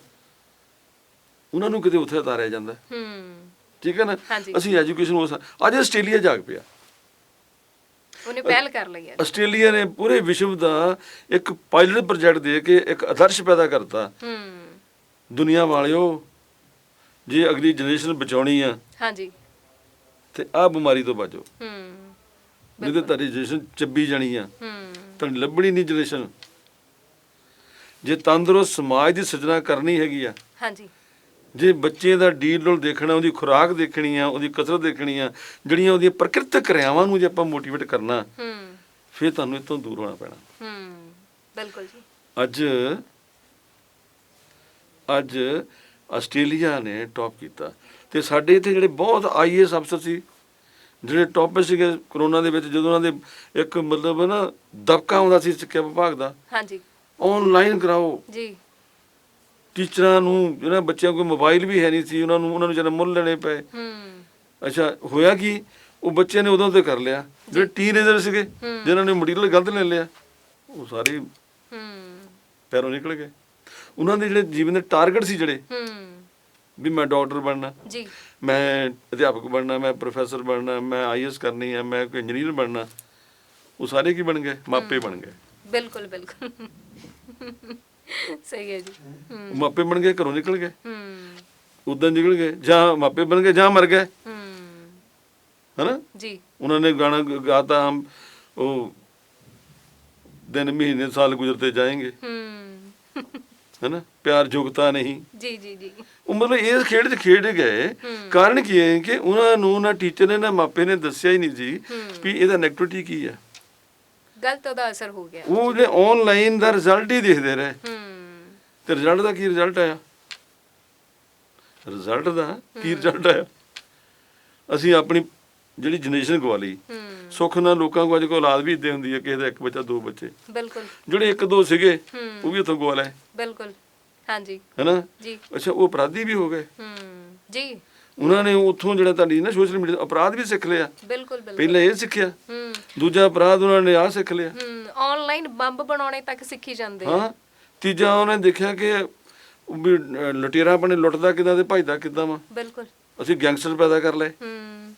ਉਹਨਾਂ ਨੂੰ ਕਿਤੇ ਉੱਥੇ ਉਤਾਰਿਆ ਜਾਂਦਾ ਹੂੰ। ਠੀਕ ਹੈ ਨਾ। ਅਸੀਂ ਐਜੂਕੇਸ਼ਨ ਉਸ ਅੱਜ ਆਸਟ੍ਰੇਲੀਆ ਜਾਗ ਪਿਆ। ਉਹਨੇ ਪਹਿਲ ਕਰ ਲਈ ਹੈ। ਆਸਟ੍ਰੇਲੀਆ ਨੇ ਪੂਰੇ ਵਿਸ਼ਵ ਦਾ ਇੱਕ ਪਾਇਲਟ ਪ੍ਰੋਜੈਕਟ ਦੇ ਕੇ ਇੱਕ ਆਦਰਸ਼ ਪੈਦਾ ਕਰਤਾ। ਹੂੰ। ਦੁਨੀਆ ਵਾਲਿਓ ਜੇ ਅਗਲੀ ਜਨਰੇਸ਼ਨ ਬਚਾਉਣੀ ਆ ਹਾਂਜੀ। ਤੇ ਆਹ ਬਿਮਾਰੀ ਤੋਂ ਬਚੋ ਹੂੰ। ਨਹੀਂ ਤੇ ਤੁਹਾਡੀ ਜਨਰੇਸ਼ਨ ਚੱਬੀ ਜਾਣੀ ਆ। ਹੂੰ। ਤੁਹਾਨੂੰ ਲੱਭਣੀ ਨਹੀਂ ਜਨਰੇਸ਼ਨ ਜੇ ਤੰਦਰੁਸਤ ਸਮਾਜ ਦੀ ਸਿਰਜਣਾ ਕਰਨੀ ਹੈਗੀ ਆ ਹਾਂਜੀ। ਜੇ ਬੱਚੇ ਦਾ ਡੀਲ ਰੋਲ ਦੇਖਣਾ ਉਹਦੀ ਖੁਰਾਕ ਦੇਖਣੀ ਆ ਉਹਦੀ ਕਸਰਤ ਦੇਖਣੀ ਆ ਜਿਹੜੀਆਂ ਉਹਦੀਆਂ ਪ੍ਰਕਿਰਤਿਕ ਕਿਰਿਆਵਾਂ ਨੂੰ ਜੇ ਆਪਾਂ ਮੋਟੀਵੇਟ ਕਰਨਾ ਹੂੰ। ਫਿਰ ਤੁਹਾਨੂੰ ਇਹ ਤੋਂ ਦੂਰ ਹੋਣਾ ਪੈਣਾ। ਹੂੰ ਬਿਲਕੁਲ ਜੀ। ਅੱਜ ਅੱਜ ਆਸਟ੍ਰੇਲੀਆ ਨੇ ਟੌਪ ਕੀਤਾ। ਤੇ ਸਾਡੇ ਇੱਥੇ ਜਿਹੜੇ ਬਹੁਤ ਆਈਏਐਸ ਅਫਸਰ ਸੀ ਜਿਹੜੇ ਟੌਪ ਸੀਗੇ ਕਰੋਨਾ ਦੇ ਵਿੱਚ ਜਦੋਂ ਉਹਨਾਂ ਦੇ ਇੱਕ ਮਤਲਬ ਨਾ ਦਬਕਾ ਆਉਂਦਾ ਸੀ ਸਿੱਖਿਆ ਵਿਭਾਗ ਦਾ ਹਾਂਜੀ। ਆਨਲਾਈਨ ਕਰਾਓ। ਜੀ। ਟੀਚਰਾਂ ਨੂੰ ਜਿਹੜਾ ਬੱਚਿਆਂ ਕੋਲ ਮੋਬਾਈਲ ਵੀ ਹੈ ਨਹੀਂ ਸੀ ਉਹਨਾਂ ਨੂੰ ਉਹਨਾਂ ਨੂੰ ਜਨਮ ਮੁੱਲ ਲੈਣੇ ਪਏ। ਹੂੰ। ਅੱਛਾ ਹੋਇਆ ਕੀ? ਉਹ ਬੱਚੇ ਨੇ ਉਦੋਂ ਤੇ ਕਰ ਲਿਆ। ਜਿਹੜੇ ਟੀਨੇਜਰ ਸੀਗੇ ਜਿਨ੍ਹਾਂ ਨੇ ਮਟੀਰੀਅਲ ਗਲਤ ਲੈ ਲਿਆ ਉਹ ਸਾਰੇ ਹੂੰ। ਪੈਰੋਂ ਨਿਕਲ ਗਏ। ਉਹਨਾਂ ਦੇ ਜਿਹੜੇ ਜੀਵਨ ਦੇ ਟਾਰਗੇਟ ਸੀ ਜਿਹੜੇ ਹੂੰ। ਵੀ ਮੈਂ ਡਾਕਟਰ ਬਣਨਾ। ਜੀ। ਮੈਂ ਅਧਿਆਪਕ ਬਣਨਾ ਮੈਂ ਪ੍ਰੋਫੈਸਰ ਬਣਨਾ ਮੈਂ ਆਈਐਸ ਕਰਨੀ ਹੈ ਮੈਂ ਕੋਈ ਇੰਜੀਨੀਅਰ ਬਣਨਾ। ਉਹ ਸਾਰੇ ਕੀ ਬਣ ਗਏ? ਮਾਪੇ ਬਣ ਗਏ। ਬਿਲਕੁਲ ਬਿਲਕੁਲ। ਸਹੀ ਹੈ ਜੀ। ਮਾਪੇ ਬਣ ਗਏ ਘਰੋਂ ਨਿਕਲ ਗਏ। ਹੂੰ। ਉਦਾਂ ਨਿਕਲ ਗਏ ਜਾਂ ਮਾਪੇ ਬਣ ਗਏ ਜਾਂ ਮਰ ਗਏ। ਹੂੰ। ਹਨਾ? ਜੀ। ਉਹਨਾਂ ਨੇ ਗਾਣਾ ਗਾਤਾ ਹਮ ਉਹ ਦਿਨ ਮਹੀਨੇ ਸਾਲ ਗੁਜ਼ਰਤੇ ਜਾਏਂਗੇ। ਹੂੰ। ਹਨਾ? ਪਿਆਰ ਜੁਗਤਾ ਨਹੀਂ। ਜੀ ਜੀ ਜੀ। ਉਹ ਮਤਲਬ ਇਸ ਖੇਡ 'ਚ ਖੇਡ ਗਏ। ਕਾਰਨ ਕੀ ਹੈ ਕਿ ਉਹਨਾਂ ਨੂੰ ਨਾ ਟੀਚਰ ਨੇ ਨਾ ਮਾਪੇ ਨੇ ਦੱਸਿਆ ਹੀ ਨਹੀਂ ਸੀ ਵੀ ਇਹਦਾ ਨੈਗੇਟਿਵਿਟੀ ਕੀ ਹੈ। ਗਲਤ ਉਹਦਾ ਅਸਰ ਹੋ ਗਿਆ। ਉਹ ਜਿਹੜੇ ਆਨਲਾਈਨ ਦਾ ਰਿਜ਼ਲਟ ਹੀ ਦੇਖਦੇ ਰਹੇ। ਹੂੰ। ਤੇ ਰਿਜ਼ਲਟ ਦਾ ਕੀ ਰਿਜ਼ਲਟ ਆਇਆ? ਰਿਜ਼ਲਟ ਦਾ ਕੀ ਰਿਜ਼ਲਟ ਆਇਆ? ਅਸੀਂ ਆਪਣੀ ਜਿਹੜੀ ਜਨਰੇਸ਼ਨ ਗਵਾ ਲਈ ਸੁੱਖ ਨਾਲ ਲੋਕਾਂ ਕੋਲ ਅੱਜ ਕੋਲ ਔਲਾਦ ਵੀ ਇੱਦੇ ਹੁੰਦੀ ਹੈ ਕਿਸੇ ਦਾ ਇੱਕ ਬੱਚਾ ਦੋ ਬੱਚੇ। ਬਿਲਕੁਲ। ਜਿਹੜੇ ਇੱਕ ਦੋ ਸੀਗੇ ਉਹ ਵੀ ਉੱਥੋਂ ਗਵਾ ਲਏ ਬਿਲਕੁਲ। ਹਾਂਜੀ। ਹੈਨਾ? ਜੀ। ਅੱਛਾ ਉਹ ਅਪਰਾਧੀ ਵੀ ਹੋ ਗਏ। ਹੂੰ। ਜੀ। ਉਹਨਾਂ ਨੇ ਉੱਥੋਂ ਜਿਹੜਾ ਤੁਹਾਡੀ ਨਾ ਸੋਸ਼ਲ ਮੀਡੀਆ ਅਪਰਾਧ ਵੀ ਸਿੱਖ ਲਿਆ ਬਿਲਕੁਲ ਬਿਲਕੁਲ। ਪਹਿਲਾਂ ਇਹ ਸਿੱਖਿਆ ਹੂੰ। ਦੂਜਾ ਅਪਰਾਧ ਉਹਨਾਂ ਨੇ ਆਹ ਸਿੱਖ ਲਿਆ। ਹੂੰ ਆਨਲਾਈਨ ਬੰਬ ਬਣਾਉਣੇ ਤੱਕ ਸਿੱਖੀ ਜਾਂਦੇ ਆ। ਹਾਂ ਤੀਜਾ ਉਹਨੇ ਦੇਖਿਆ ਕਿ ਲੁਟੇਰਾ ਆਪਣੇ ਲੁੱਟਦਾ ਕਿਦਾਂ ਤੇ ਭਜਦਾ ਕਿਦਾਂ ਵਾ। ਬਿਲਕੁਲ। ਅਸੀਂ ਗੈਂਗਸਟਰ ਪੈਦਾ ਕਰ ਲਏ। ਹੂੰ।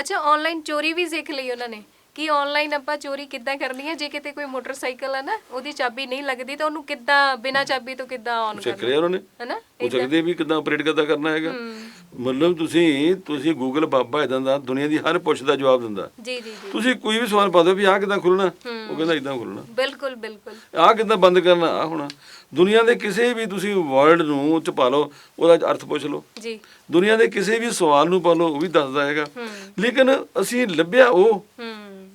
ਅੱਛਾ ਆਨਲਾਈਨ ਚੋਰੀ ਵੀ ਸਿੱਖ ਲਈ ਉਹਨਾਂ ਨੇ। ਕਿ ਆਨਲਾਈਨ ਆਪਾਂ ਚੋਰੀ ਕਿੱਦਾਂ ਕਰਨੀ ਹੈ ਜੇ ਕਿਤੇ ਕੋਈ ਮੋਟਰਸਾਈਕਲ ਹੈ ਨਾ ਉਹਦੀ ਚਾਬੀ ਨਹੀਂ ਲੱਗਦੀ ਤਾਂ ਉਹਨੂੰ ਕਿੱਦਾਂ ਬਿਨਾਂ ਚਾਬੀ ਤੋਂ ਕਿੱਦਾਂ ਆਨ ਸਿੱਖ ਕਰਨਾ? ਲਿਆ ਉਹਨਾਂ ਨੇ। ਹੈਨਾ? ਉਹ ਸਿੱਖਦੇ ਵੀ ਕਿਦਾਂ ਆਪਰੇਟ ਕਿੱਦਾਂ ਕਰਨਾ ਹੈਗਾ। ਮਤਲਬ ਤੁਸੀਂ ਤੁਸੀਂ ਗੂਗਲ ਬਾਬਾ ਇਦਾਂ ਦਾ ਦੁਨੀਆ ਦੀ ਹਰ ਪੁੱਛ ਦਾ ਜਵਾਬ ਦਿੰਦਾ। ਜੀ ਜੀ ਜੀ। ਤੁਸੀਂ ਕੋਈ ਵੀ ਸਵਾਲ ਪਾ ਦਿਓ ਵੀ ਆਹ ਕਿਦਾਂ ਖੁੱਲਣਾ ਉਹ ਕਹਿੰਦਾ ਇਦਾਂ ਖੁੱਲਣਾ ਬਿਲਕੁਲ ਬਿਲਕੁਲ। ਆਹ ਕਿਦਾਂ ਬੰਦ ਕਰਨਾ ਆ ਹੋਣਾ। ਦੁਨੀਆ ਦੇ ਕਿਸੇ ਵੀ ਤੁਸੀਂ ਵਰਡ ਨੂੰ ਚ ਪਾ ਲਓ ਉਹਦਾ ਅਰਥ ਪੁੱਛ ਲਓ। ਜੀ। ਦੁਨੀਆ ਦੇ ਕਿਸੇ ਵੀ ਸਵਾਲ ਨੂੰ ਪਾ ਲਓ ਉਹ ਵੀ ਦੱਸਦਾ ਹੈਗਾ। ਲੇਕਿਨ ਅਸੀਂ ਲੱਭਿਆ ਉਹ। ਹੂੰ।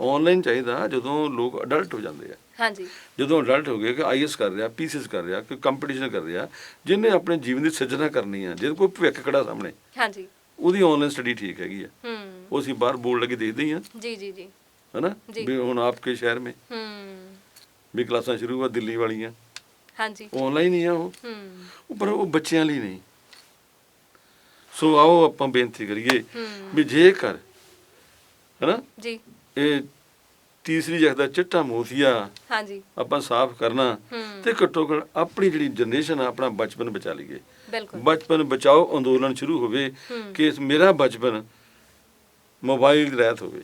ਆਨਲਾਈਨ ਚਾਹੀਦਾ ਜਦੋਂ ਲੋਕ ਅਡਲਟ ਹੋ ਜਾਂਦੇ ਆ। ਹਾਂਜੀ। ਜਦੋਂ ਅਡਲਟ ਹੋ ਗਏ ਕਿ ਆਈਐਸ ਕਰ ਰਿਹਾ ਪੀਸੀਐਸ ਕਰ ਰਿਹਾ ਕਿ ਕੰਪੀਟੀਸ਼ਨ ਕਰ ਰਿਹਾ ਜਿਹਨੇ ਆਪਣੇ ਜੀਵਨ ਦੀ ਸਿਰਜਣਾ ਕਰਨੀ ਆ ਜਿਹਦੇ ਕੋਈ ਭਵਿੱਖ ਖੜਾ ਸਾਹਮਣੇ ਹਾਂਜੀ। ਉਹਦੀ ਆਨਲਾਈਨ ਸਟੱਡੀ ਠੀਕ ਹੈਗੀ ਆ। ਹੂੰ। ਉਹ ਅਸੀਂ ਬਾਹਰ ਬੋਰਡ ਲੱਗੇ ਦੇਖਦੇ ਹੀ ਆ। ਜੀ ਜੀ ਜੀ। ਹਨਾ? ਜੀ। ਵੀ ਹੁਣ ਆਪਕੇ ਸ਼ਹਿਰ ਮੇ ਹੂੰ। ਵੀ ਕਲਾਸਾਂ ਸ਼ੁਰੂ ਆ ਦਿੱਲੀ ਵਾਲੀਆਂ। ਹਾਂਜੀ। ਆਨਲਾਈਨ ਹੀ ਆ ਉਹ। ਹੂੰ। ਪਰ ਉਹ ਬੱਚਿਆਂ ਲਈ ਨਹੀਂ। ਸੋ ਆਓ ਆਪਾਂ ਬੇਨਤੀ ਕਰੀਏ ਵੀ ਜੇਕਰ ਹਨਾ? ਜੀ। ਇਹ ਤੀਸਰੀ ਜਗਦਾ ਚਿੱਟਾ ਮੋਤੀਆ ਹਾਂਜੀ। ਆਪਾਂ ਸਾਫ਼ ਕਰਨਾ ਤੇ ਘੱਟੋ ਘੱਟ ਆਪਣੀ ਜਿਹੜੀ ਜਨਰੇਸ਼ਨ ਆ ਆਪਣਾ ਬਚਪਨ ਬਚਾ ਲਈਏ। ਬਿਲਕੁਲ। ਬਚਪਨ ਬਚਾਓ ਅੰਦੋਲਨ ਸ਼ੁਰੂ ਹੋਵੇ ਕਿ ਇਸ ਮੇਰਾ ਬਚਪਨ ਮੋਬਾਈਲ ਰਹਿਤ ਹੋਵੇ।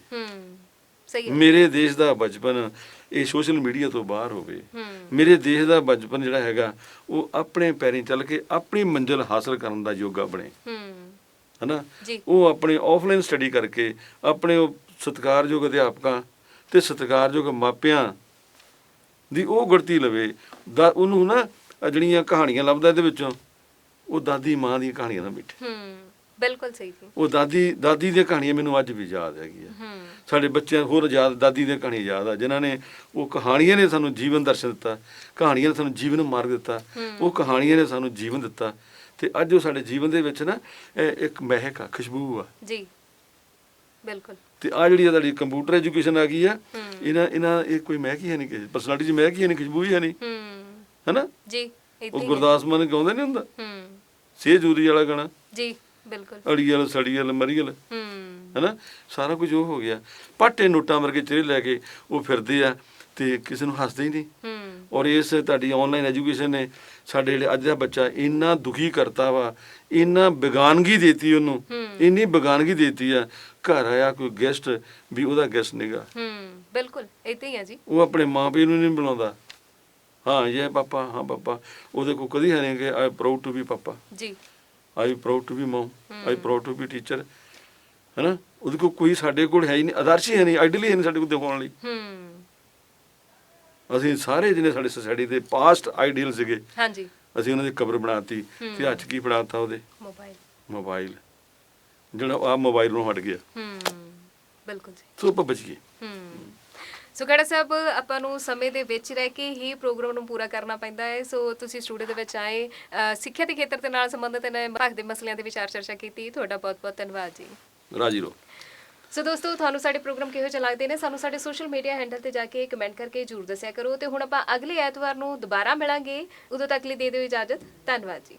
ਸਹੀ ਮੇਰੇ ਦੇਸ਼ ਦਾ ਬਚਪਨ ਇਹ ਸੋਸ਼ਲ ਮੀਡੀਆ ਤੋਂ ਬਾਹਰ ਹੋਵੇ। ਮੇਰੇ ਦੇਸ਼ ਦਾ ਬਚਪਨ ਜਿਹੜਾ ਹੈਗਾ ਉਹ ਆਪਣੇ ਪੈਰੀਂ ਚੱਲ ਕੇ ਆਪਣੀ ਮੰਜ਼ਿਲ ਹਾਸਲ ਕਰਨ ਦਾ ਯੋਗਾ ਬਣੇ। ਹਨਾ? ਉਹ ਆਪਣੇ ਆਫਲਾਈਨ ਸਟੱਡੀ ਕਰਕੇ ਆਪਣੇ ਉਹ ਸਤਿਕਾਰਯੋਗ ਅਧਿਆਪਕਾਂ ਤੇ ਸਤਿਕਾਰਯੋਗ ਮਾਪਿਆਂ ਦੀ ਉਹ ਗੁੜਤੀ ਲਵੇ ਦਾ ਉਹਨੂੰ ਨਾ ਜਿਹੜੀਆਂ ਕਹਾਣੀਆਂ ਲੱਭਦਾ ਇਹਦੇ ਵਿੱਚੋਂ ਉਹ ਦਾਦੀ ਮਾਂ ਦੀਆਂ ਕਹਾਣੀਆਂ ਦਾ ਮਿੱਠ ਹੂੰ ਬਿਲਕੁਲ ਸਹੀ ਜੀ। ਉਹ ਦਾਦੀ ਦਾਦੀ ਦੀਆਂ ਕਹਾਣੀਆਂ ਮੈਨੂੰ ਅੱਜ ਵੀ ਯਾਦ ਹੈਗੀ ਆ ਹੂੰ। ਸਾਡੇ ਬੱਚਿਆਂ ਨੂੰ ਹੋਰ ਯਾਦ ਦਾਦੀ ਦੀਆਂ ਕਹਾਣੀਆਂ ਯਾਦ ਆ ਜਿਨ੍ਹਾਂ ਨੇ ਉਹ ਕਹਾਣੀਆਂ ਨੇ ਸਾਨੂੰ ਜੀਵਨ ਦਰਸ਼ਨ ਦਿੱਤਾ ਕਹਾਣੀਆਂ ਨੇ ਸਾਨੂੰ ਜੀਵਨ ਮਾਰਗ ਦਿੱਤਾ। ਉਹ ਕਹਾਣੀਆਂ ਨੇ ਸਾਨੂੰ ਜੀਵਨ ਦਿੱਤਾ। ਤੇ ਅੱਜ ਉਹ ਸਾਡੇ ਜੀਵਨ ਦੇ ਵਿੱਚ ਨਾ ਇੱਕ ਮਹਿਕ ਆ ਖੁਸ਼ਬੂ ਆ। ਜੀ ਬਿਲਕੁਲ। ਤੇ ਆ ਜਿਹੜੀ ਸਾਡੀ ਕੰਪਿਊਟਰ ਐਜੂਕੇਸ਼ਨ ਆ ਗਈ ਆ ਇਹਨਾਂ ਇਹਨਾਂ ਇਹ ਕੋਈ ਮਹਿਕ ਹੀ ਹੈ ਨਹੀਂ ਕਿਸੇ ਪਰਸਨੈਲਿਟੀ 'ਚ ਮਹਿਕ ਹੀ ਨਹੀਂ ਖੁਸ਼ਬੂ ਹੀ ਹੈ ਨਹੀਂ। ਹੂੰ। ਹੈਨਾ? ਜੀ ਉਹ। ਗੁਰਦਾਸ ਮਾਨ ਗਾਉਂਦਾ ਨਹੀਂ ਹੁੰਦਾ? ਹੂੰ। ਸੇ ਜੂਰੀ ਵਾਲਾ ਗਾਣਾ? ਜੀ ਬਿਲਕੁਲ। ਅੜੀਅਲ ਸੜੀਅਲ ਮਰੀਅਲ। ਹੂੰ। ਹੈਨਾ? ਸਾਰਾ ਕੁਝ ਉਹ ਹੋ ਗਿਆ। ਪਾਟੇ ਨੋਟਾਂ ਵਰਗੇ ਚਿਹਰੇ ਲੈ ਕੇ ਉਹ ਫਿਰਦੇ ਆ ਤੇ ਕਿਸੇ ਨੂੰ ਹੱਸਦੇ ਹੀ ਨਹੀਂ। ਹੂੰ। ਔਰ ਇਸ ਤੁਹਾਡੀ ਆਨਲਾਈਨ ਐਜੂਕੇਸ਼ਨ ਨੇ ਸਾਡੇ ਜਿਹੜੇ ਅੱਜ ਦਾ ਬੱਚਾ ਇੰਨਾ ਦੁਖੀ ਕਰਤਾ ਵਾ ਇੰਨਾ ਬੇਗਾਨਗੀ ਦੇਤੀ ਉਹਨੂੰ। ਇੰਨੀ ਬੇਗਾਨਗੀ ਦੇਤੀ ਆ ਘਰ ਆਇਆ ਕੋਈ ਗੈਸਟ ਵੀ ਉਹਦਾ ਗੈਸਟ ਨਹੀਂਗਾ ਹੂੰ ਬਿਲਕੁਲ ਏਦਾਂ ਹੀ ਆ ਜੀ। ਉਹ ਆਪਣੇ ਮਾਂ ਪਿਓ ਨੂੰ ਨਹੀਂ ਬੁਲਾਉਂਦਾ। ਹਾਂ ਇਹ ਪਾਪਾ ਹਾਂ ਪਾਪਾ। ਉਹਦੇ ਕੋ ਕਦੀ ਹੈ ਨਹੀਂ ਕਿ I proud to be papa. ਜੀ। I proud to be mum I proud to be teacher ਹੈਨਾ? ਉਹਦੇ ਕੋ ਕੋਈ ਸਾਡੇ ਕੋਲ ਹੈ ਹੀ ਨਹੀਂ ਆਦਰਸ਼ ਹੀ ਨਹੀਂ ਆਈਡਲ ਹੀ ਹੈ ਨਹੀਂ ਸਾਡੇ ਕੋਲ ਦਿਖਾਉਣ ਲਈ। ਹੂੰ। ਅਸੀਂ ਸਾਰੇ ਜਿਹਨੇ ਸਾਡੇ ਸੋਸਾਇਟੀ ਦੇ ਪਾਸਟ ਆਈਡੀਅਲ ਸੀਗੇ ਹਾਂਜੀ। ਅਸੀਂ ਉਹਨਾਂ ਦੀ ਕਬਰ ਬਣਾਤੀ ਤੇ ਅੱਜ ਕੀ ਬਣਾਤਾ ਉਹਦੇ? ਮੋਬਾਈਲ ਮੋਬਾਈਲ ਜਿਹੜਾ ਆ ਮੋਬਾਈਲ ਨੂੰ ਹਟ ਗਿਆ। ਹੂੰ ਬਿਲਕੁਲ ਜੀ। ਸੋ ਆਪਾਂ ਬਚੀਏ ਹੂੰ। ਸੋ ਖੜਾ ਸਾਹਿਬ ਆਪਾਂ ਨੂੰ ਸਮੇਂ ਦੇ ਵਿੱਚ ਰਹਿ ਕੇ ਹੀ ਪ੍ਰੋਗਰਾਮ ਨੂੰ ਪੂਰਾ ਕਰਨਾ ਪੈਂਦਾ ਹੈ। ਸੋ ਤੁਸੀਂ ਸਟੂਡੀਓ ਦੇ ਵਿੱਚ ਆਏ ਸਿੱਖਿਆ ਦੇ ਖੇਤਰ ਦੇ ਨਾਲ ਸੰਬੰਧਿਤ ਇਹਨਾਂ ਭਾਗ ਦੇ ਮਸਲਿਆਂ ਦੇ ਵਿਚਾਰ ਚਰਚਾ ਕੀਤੀ। ਤੁਹਾਡਾ ਬਹੁਤ ਬਹੁਤ ਧੰਨਵਾਦ ਜੀ। ਰਾਜੀ ਰਹੋ। ਸੋ ਦੋਸਤੋ ਤੁਹਾਨੂੰ ਸਾਡੇ ਪ੍ਰੋਗਰਾਮ ਕਿਹੋ ਜਿਹੇ ਲੱਗਦੇ ਨੇ ਸਾਨੂੰ ਸਾਡੇ ਸੋਸ਼ਲ ਮੀਡੀਆ ਹੈਂਡਲ ਤੇ ਜਾ ਕੇ ਕਮੈਂਟ ਕਰਕੇ ਜਰੂਰ ਦੱਸਿਆ ਕਰੋ। ਤੇ ਹੁਣ ਆਪਾਂ ਅਗਲੇ ਐਤਵਾਰ ਨੂੰ ਦੁਬਾਰਾ ਮਿਲਾਂਗੇ। ਉਦੋਂ ਤੱਕ ਲਈ ਦੇ ਦਿਓ ਇਜਾਜ਼ਤ। ਧੰਨਵਾਦ ਜੀ।